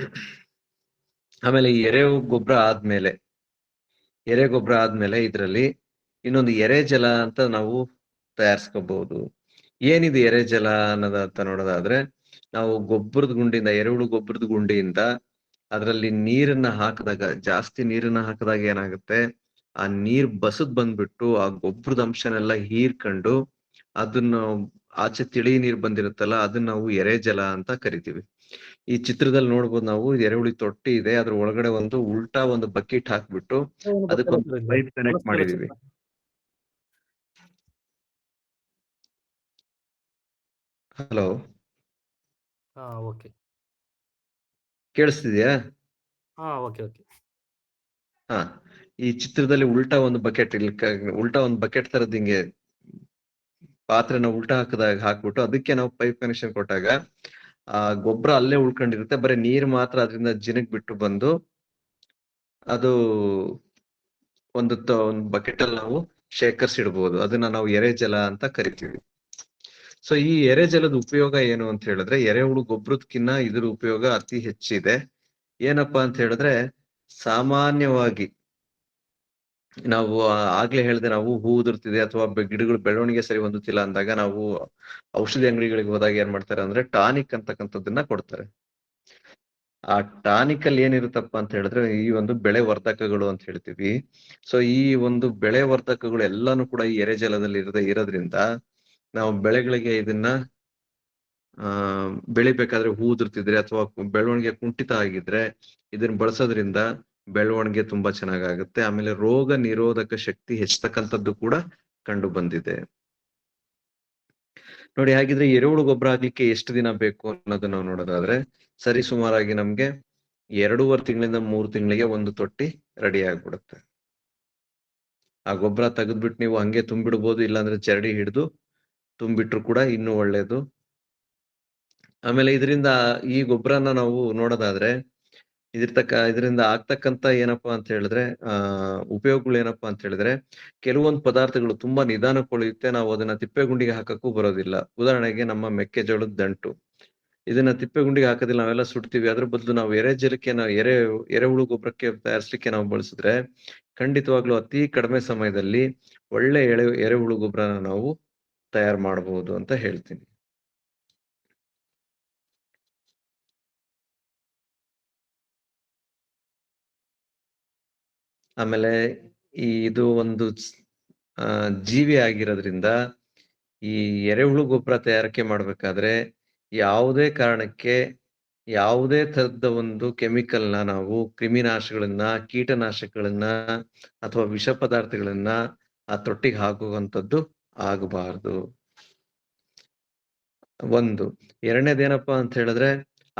Speaker 1: ಆಮೇಲೆ ಎರೆ ಗೊಬ್ಬರ ಆದ್ಮೇಲೆ, ಎರೆ ಗೊಬ್ಬರ ಆದ್ಮೇಲೆ ಇದರಲ್ಲಿ ಇನ್ನೊಂದು ಎರೆ ಜಲ ಅಂತ ನಾವು ತಯಾರಿಸ್ಕೋಬಹುದು ಏನಿದು ಎರೆ ಜಲ ಅನ್ನೋದ ಅಂತ ನೋಡೋದಾದ್ರೆ, ನಾವು ಗೊಬ್ಬರದ ಗುಂಡಿಯಿಂದ, ಎರೆಹುಳು ಗೊಬ್ಬರದ ಗುಂಡಿಯಿಂದ ಅದರಲ್ಲಿ ನೀರನ್ನ ಹಾಕಿದಾಗ, ಜಾಸ್ತಿ ನೀರನ್ನ ಹಾಕಿದಾಗ ಏನಾಗುತ್ತೆ? ಆ ನೀರ್ ಬಸದ್ ಬಂದ್ಬಿಟ್ಟು ಆ ಗೊಬ್ಬರದ ಅಂಶನೆಲ್ಲ ಹೀರ್ಕೊಂಡು ಅದನ್ನ ಆಚೆ ತಿಳಿ ನೀರ್ ಬಂದಿರುತ್ತಲ್ಲ, ಅದನ್ನ ನಾವು ಎರೆ ಜಲ ಅಂತ ಕರಿತೀವಿ. ಈ ಚಿತ್ರದಲ್ಲಿ ನೋಡ್ಬೋದು ನಾವು ಎರೆಹುಳಿ ತೊಟ್ಟಿ ಇದೆ. ಅದ್ರ ಒಳಗಡೆ ಒಂದು ಉಲ್ಟಾ ಒಂದು ಬಕೆಟ್ ಹಾಕ್ಬಿಟ್ಟು ಅದಕ್ಕೊಂದು ಪೈಪ್ ಕನೆಕ್ಟ್ ಮಾಡಿದೀವಿ ಹಲೋ
Speaker 3: ಓಕೆ.
Speaker 1: ಕೇಳಿಸ್ತಿದ್ಯಾ?
Speaker 3: ಹಾ ಓಕೆ ಓಕೆ.
Speaker 1: ಹಾ ಈ ಚಿತ್ರದಲ್ಲಿ ಉಲ್ಟಾ ಒಂದು ಬಕೆಟ್ ಇಲ್ಲಿ ಉಲ್ಟಾ ಒಂದು ಬಕೆಟ್ ತರದ್ ಹಿಂಗೆ ಪಾತ್ರೆನ ಉಲ್ಟಾ ಹಾಕದಾಗ ಹಾಕ್ಬಿಟ್ಟು ಅದಕ್ಕೆ ನಾವು ಪೈಪ್ ಕನೆಕ್ಷನ್ ಕೊಟ್ಟಾಗ ಆ, ಗೊಬ್ಬರ ಅಲ್ಲೇ ಉಳ್ಕೊಂಡಿರುತ್ತೆ. ಬರೀ ನೀರ್ ಮಾತ್ರ ಅದರಿಂದ ಜಿನಕ್ ಬಿಟ್ಟು ಬಂದು ಅದು ಒಂದು ಒಂದು ಬಕೆಟ್ ಅಲ್ಲಿ ನಾವು ಶೇಖರಿಸಿಡ್ಬಹುದು ಅದನ್ನ ನಾವು ಎರೆಜಲ ಅಂತ ಕರಿತೀವಿ. ಸೊ ಈ ಎರೆಜಲದ ಉಪಯೋಗ ಏನು ಅಂತ ಹೇಳಿದ್ರೆ ಎರೆಹುಳು ಗೊಬ್ಬರದಕ್ಕಿನ್ನ ಇದ್ರ ಉಪಯೋಗ ಅತಿ ಹೆಚ್ಚಿದೆ. ಏನಪ್ಪಾ ಅಂತ ಹೇಳಿದ್ರೆ, ಸಾಮಾನ್ಯವಾಗಿ ನಾವು ಆಗ್ಲೇ ಹೇಳಿದೆ ನಾವು ಹೂ ಉದುರ್ತಿದೆ ಅಥವಾ ಗಿಡಗಳು ಬೆಳವಣಿಗೆ ಸರಿ ಹೊಂದುತ್ತಿಲ್ಲ ಅಂದಾಗ ನಾವು ಔಷಧಿ ಅಂಗಡಿಗಳಿಗೆ ಹೋದಾಗ ಏನ್ ಮಾಡ್ತಾರೆ ಅಂದ್ರೆ ಟಾನಿಕ್ ಅಂತಕ್ಕಂಥದ್ದನ್ನ ಕೊಡ್ತಾರೆ. ಆ ಟಾನಿಕ್ ಅಲ್ಲಿ ಏನಿರುತ್ತಪ್ಪ ಅಂತ ಹೇಳಿದ್ರೆ ಈ ಒಂದು ಬೆಳೆ ವರ್ಧಕಗಳು ಅಂತ ಹೇಳ್ತೀವಿ. ಸೊ, ಈ ಒಂದು ಬೆಳೆ ವರ್ಧಕಗಳು ಎಲ್ಲಾನು ಕೂಡ ಈ ಎರೆಜಲದಲ್ಲಿ ಇರದ, ಇರೋದ್ರಿಂದ ನಾವು ಬೆಳೆಗಳಿಗೆ ಇದನ್ನ, ಆ, ಬೆಳಿಬೇಕಾದ್ರೆ ಹೂ ಉದುರ್ತಿದ್ರೆ ಅಥವಾ ಬೆಳವಣಿಗೆ ಕುಂಠಿತ ಆಗಿದ್ರೆ ಇದನ್ನ ಬಳಸೋದ್ರಿಂದ ಬೆಳವಣಿಗೆ ತುಂಬಾ ಚೆನ್ನಾಗಾಗುತ್ತೆ. ಆಮೇಲೆ ರೋಗ ನಿರೋಧಕ ಶಕ್ತಿ ಹೆಚ್ಚತಕ್ಕಂಥದ್ದು ಕೂಡ ಕಂಡು ಬಂದಿದೆ. ನೋಡಿ, ಹಾಗಿದ್ರೆ ಎರೆಹುಳು ಗೊಬ್ಬರ ಆಗ್ಲಿಕ್ಕೆ ಎಷ್ಟು ದಿನ ಬೇಕು ಅನ್ನೋದನ್ನ ನಾವು ನೋಡೋದಾದ್ರೆ, ಸರಿ ಸುಮಾರಾಗಿ ನಮ್ಗೆ ಎರಡೂವರೆ ತಿಂಗಳಿಂದ ಮೂರು ತಿಂಗಳಿಗೆ ಒಂದು ತೊಟ್ಟಿ ರೆಡಿ ಆಗ್ಬಿಡುತ್ತೆ. ಆ ಗೊಬ್ಬರ ತೆಗೆದ್ಬಿಟ್ಟು ನೀವು ಹಂಗೆ ತುಂಬಿಡ್ಬೋದು, ಇಲ್ಲಾಂದ್ರೆ ಚರಡಿ ಹಿಡಿದು ತುಂಬಿಟ್ರು ಕೂಡ ಇನ್ನೂ ಒಳ್ಳೇದು. ಆಮೇಲೆ ಇದರಿಂದ ಈ ಗೊಬ್ಬರನ ನಾವು ನೋಡೋದಾದ್ರೆ ಇದ್ರ ತಕ್ಕ ಇದರಿಂದ ಆಗ್ತಕ್ಕಂತ ಏನಪ್ಪಾ ಅಂತ ಹೇಳಿದ್ರೆ, ಆ, ಉಪಯೋಗಗಳು ಏನಪ್ಪಾ ಅಂತ ಹೇಳಿದ್ರೆ, ಕೆಲವೊಂದು ಪದಾರ್ಥಗಳು ತುಂಬಾ ನಿಧಾನಕ್ಕೊಳಿಯುತ್ತೆ ನಾವು ಅದನ್ನ ತಿಪ್ಪೆಗುಂಡಿಗೆ ಹಾಕಕ್ಕೂ ಬರೋದಿಲ್ಲ. ಉದಾಹರಣೆಗೆ ನಮ್ಮ ಮೆಕ್ಕೆಜೋಳದ ದಂಟು. ಇದನ್ನ ತಿಪ್ಪೆಗುಂಡಿಗೆ ಹಾಕೋದಿಲ್ಲ, ನಾವೆಲ್ಲ ಸುಡ್ತೀವಿ. ಅದ್ರ ಬದಲು ನಾವು ಎರೆಜಲಕ್ಕೆ ನಾವು ಎರೆ ಎರೆಹುಳು ಗೊಬ್ಬರಕ್ಕೆ ತಯಾರಿಸ್ಲಿಕ್ಕೆ ನಾವು ಬಳಸಿದ್ರೆ, ಖಂಡಿತವಾಗ್ಲೂ ಅತಿ ಕಡಿಮೆ ಸಮಯದಲ್ಲಿ ಒಳ್ಳೆ ಎಳೆ ಎರೆಹುಳು ಗೊಬ್ಬರನ ನಾವು ತಯಾರು ಮಾಡಬಹುದು ಅಂತ ಹೇಳ್ತೀನಿ. ಆಮೇಲೆ ಈ ಇದು ಒಂದು ಜೀವಿ ಆಗಿರೋದ್ರಿಂದ ಈ ಎರೆಹುಳು ಗೊಬ್ಬರ ತಯಾರಿಕೆ ಮಾಡ್ಬೇಕಾದ್ರೆ ಯಾವುದೇ ಕಾರಣಕ್ಕೆ ಯಾವುದೇ ತರದ ಒಂದು ಕೆಮಿಕಲ್ನ ನಾವು ಕ್ರಿಮಿನಾಶಗಳನ್ನ ಕೀಟನಾಶಕಗಳನ್ನ ಅಥವಾ ವಿಷ ಪದಾರ್ಥಗಳನ್ನ ಆ ತೊಟ್ಟಿಗೆ ಹಾಕುವಂಥದ್ದು ಆಗಬಾರ್ದು. ಒಂದು, ಎರಡನೇದೇನಪ್ಪಾ ಅಂತ ಹೇಳಿದ್ರೆ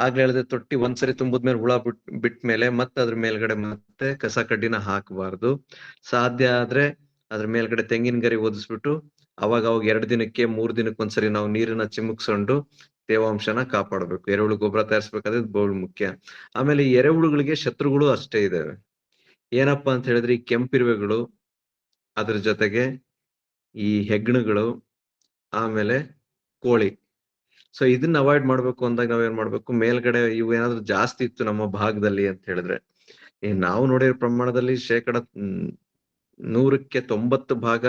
Speaker 1: ಆಗ್ಲೇ ಹೇಳಿದ್ರೆ ತೊಟ್ಟಿ ಒಂದ್ಸರಿ ತುಂಬಿದ್ಮೇಲೆ ಹುಳ ಬಿಟ್, ಬಿಟ್ಟ ಮೇಲೆ ಮತ್ತೆ ಅದ್ರ ಮೇಲ್ಗಡೆ ಮತ್ತೆ ಕಸ ಕಡ್ಡಿನ ಹಾಕಬಾರ್ದು. ಸಾಧ್ಯ ಆದ್ರೆ ಅದ್ರ ಮೇಲ್ಗಡೆ ತೆಂಗಿನ ಗರಿ ಒದಿಸ್ಬಿಟ್ಟು ಅವಾಗ ಅವಾಗ ಎರಡು ದಿನಕ್ಕೆ ಮೂರ್ ದಿನಕ್ಕೆ ಒಂದ್ಸರಿ ನಾವು ನೀರನ್ನ ಚಿಮುಕ್ಸ್ಕೊಂಡು ತೇವಾಂಶನ ಕಾಪಾಡಬೇಕು. ಎರೆಹುಳು ಗೊಬ್ಬರ ತಯಾರಿಸ್ಬೇಕಾದ್ರೆ ಬಹಳ ಮುಖ್ಯ. ಆಮೇಲೆ ಎರೆಹುಳುಗಳಿಗೆ ಶತ್ರುಗಳು ಅಷ್ಟೇ ಇದಾವೆ. ಏನಪ್ಪಾ ಅಂತ ಹೇಳಿದ್ರೆ ಈ ಕೆಂಪಿರುವೆಗಳು, ಅದ್ರ ಜೊತೆಗೆ ಈ ಹೆಗ್ಣಗಳು, ಆಮೇಲೆ ಕೋಳಿ. ಸೊ ಇದನ್ನ ಅವಾಯ್ಡ್ ಮಾಡ್ಬೇಕು ಅಂದಾಗ ನಾವೇನ್ ಮಾಡ್ಬೇಕು? ಮೇಲ್ಗಡೆ ಇವು ಏನಾದ್ರು ಜಾಸ್ತಿ ಇತ್ತು ನಮ್ಮ ಭಾಗದಲ್ಲಿ ಅಂತ ಹೇಳಿದ್ರೆ ನಾವು ನೋಡಿರೋ ಪ್ರಮಾಣದಲ್ಲಿ ಶೇಕಡ ನೂರಕ್ಕೆ ತೊಂಬತ್ತು ಭಾಗ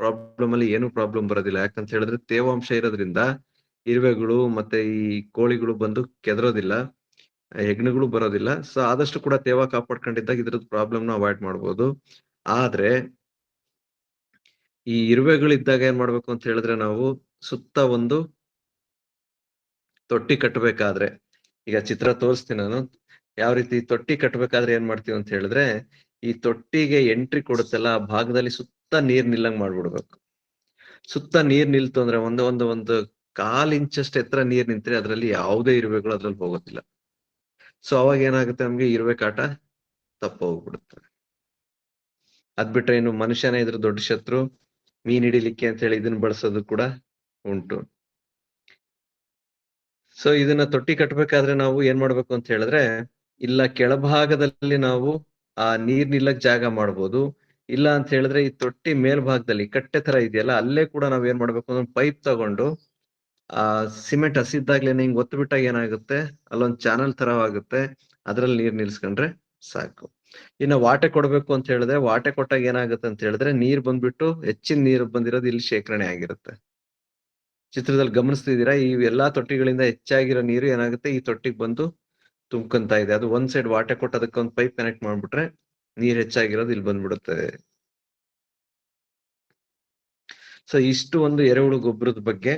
Speaker 1: ಪ್ರಾಬ್ಲಮ್ ಅಲ್ಲಿ ಏನು ಪ್ರಾಬ್ಲಮ್ ಬರೋದಿಲ್ಲ. ಯಾಕಂತ ಹೇಳಿದ್ರೆ ತೇವಾಂಶ ಇರೋದ್ರಿಂದ ಇರುವೆಗಳು ಮತ್ತೆ ಈ ಕೋಳಿಗಳು ಬಂದು ಕೆದರೋದಿಲ್ಲ, ಹೆಗ್ಣಗಳು ಬರೋದಿಲ್ಲ. ಸೊ ಆದಷ್ಟು ಕೂಡ ತೇವ ಕಾಪಾಡ್ಕೊಂಡಿದ್ದಾಗ ಇದ್ರದ್ದು ಪ್ರಾಬ್ಲಮ್ನ ಅವಾಯ್ಡ್ ಮಾಡ್ಬೋದು. ಆದ್ರೆ ಈ ಇರುವೆಗಳಿದ್ದಾಗ ಏನ್ ಮಾಡ್ಬೇಕು ಅಂತ ಹೇಳಿದ್ರೆ ನಾವು ಸುತ್ತ ಒಂದು ತೊಟ್ಟಿ ಕಟ್ಟಬೇಕಾದ್ರೆ ಈಗ ಚಿತ್ರ ತೋರಿಸ್ತೀನಿ ನಾನು. ಯಾವ ರೀತಿ ತೊಟ್ಟಿ ಕಟ್ಟಬೇಕಾದ್ರೆ ಏನ್ ಮಾಡ್ತೀವಿ ಅಂತ ಹೇಳಿದ್ರೆ, ಈ ತೊಟ್ಟಿಗೆ ಎಂಟ್ರಿ ಕೊಡುತ್ತಲ್ಲ, ಆ ಭಾಗದಲ್ಲಿ ಸುತ್ತ ನೀರ್ ನಿಲ್ಲಂಗ್ ಮಾಡ್ಬಿಡ್ಬೇಕು. ಸುತ್ತ ನೀರ್ ನಿಲ್ತು ಅಂದ್ರೆ ಒಂದು ಒಂದು ಒಂದು ಕಾಲ್ ಇಂಚಷ್ಟು ಎತ್ತರ ನೀರ್ ನಿಂತ್ರೆ ಅದ್ರಲ್ಲಿ ಯಾವುದೇ ಇರುವೆಗಳು ಅದ್ರಲ್ಲಿ ಹೋಗೋದಿಲ್ಲ. ಸೊ, ಅವಾಗ ಏನಾಗುತ್ತೆ ನಮ್ಗೆ? ಇರುವೆ ಕಾಟ ತಪ್ಪ ಹೋಗ್ಬಿಡುತ್ತೆ ಅದ್ ಬಿಟ್ರೆ ಇನ್ನು ಮನುಷ್ಯನೇ ಇದ್ರ ದೊಡ್ಡ ಶತ್ರು. ಮೀನ್ ಹಿಡಿಲಿಕ್ಕೆ ಅಂತ ಹೇಳಿ ಇದನ್ನ ಬಳಸೋದು ಕೂಡ ಉಂಟು. ಸೊ ಇದನ್ನ ತೊಟ್ಟಿ ಕಟ್ಟಬೇಕಾದ್ರೆ ನಾವು ಏನ್ ಮಾಡ್ಬೇಕು ಅಂತ ಹೇಳಿದ್ರೆ, ಇಲ್ಲ ಕೆಳಭಾಗದಲ್ಲಿ ನಾವು ಆ ನೀರ್ ನಿಲ್ಲಕ್ ಜಾಗ ಮಾಡ್ಬೋದು. ಇಲ್ಲ ಅಂತ ಹೇಳಿದ್ರೆ ಈ ತೊಟ್ಟಿ ಮೇಲ್ಭಾಗದಲ್ಲಿ ಕಟ್ಟೆ ತರ ಇದೆಯಲ್ಲ, ಅಲ್ಲೇ ಕೂಡ ನಾವ್ ಏನ್ ಮಾಡ್ಬೇಕು ಅಂದ್ರೆ ಪೈಪ್ ತಗೊಂಡು, ಆ ಸಿಮೆಂಟ್ ಹಸಿದ್ದಾಗ್ಲೇನೆ ಹಿಂಗ್ ಒತ್ತು ಬಿಟ್ಟಾಗ ಏನಾಗುತ್ತೆ, ಅಲ್ಲೊಂದ್ ಚಾನಲ್ ತರ ಆಗುತ್ತೆ, ಅದ್ರಲ್ಲಿ ನೀರ್ ನಿಲ್ಸ್ಕೊಂಡ್ರೆ ಸಾಕು. ಇನ್ನ ವಾಟೆ ಕೊಡ್ಬೇಕು ಅಂತ ಹೇಳಿದ್ರೆ, ವಾಟೆ ಕೊಟ್ಟಾಗ ಏನಾಗುತ್ತೆ ಅಂತ ಹೇಳಿದ್ರೆ, ನೀರ್ ಬಂದ್ಬಿಟ್ಟು ಹೆಚ್ಚಿನ ನೀರು ಬಂದಿರೋದು ಇಲ್ಲಿ ಶೇಖರಣೆ ಆಗಿರುತ್ತೆ. ಚಿತ್ರದಲ್ಲಿ ಗಮನಿಸ್ತಿದ್ದೀರಾ? ಈ ಎಲ್ಲಾ ತೊಟ್ಟಿಗಳಿಂದ ಹೆಚ್ಚಾಗಿರೋ ನೀರು ಏನಾಗುತ್ತೆ? ಈ ತೊಟ್ಟಿಗೆ ಬಂದು ತುಂಬ್ಕೊಂತ ಇದೆ. ಅದು ಒಂದ್ ಸೈಡ್ ವಾಟೆ ಕೊಟ್ಟು ಅದಕ್ಕೆ ಒಂದು ಪೈಪ್ ಕನೆಕ್ಟ್ ಮಾಡ್ಬಿಟ್ರೆ ನೀರ್ ಹೆಚ್ಚಾಗಿರೋದು ಇಲ್ಲಿ ಬಂದ್ಬಿಡುತ್ತೆ. ಸೊ ಇಷ್ಟು ಒಂದು ಎರೆಹುಳು ಗೊಬ್ಬರದ ಬಗ್ಗೆ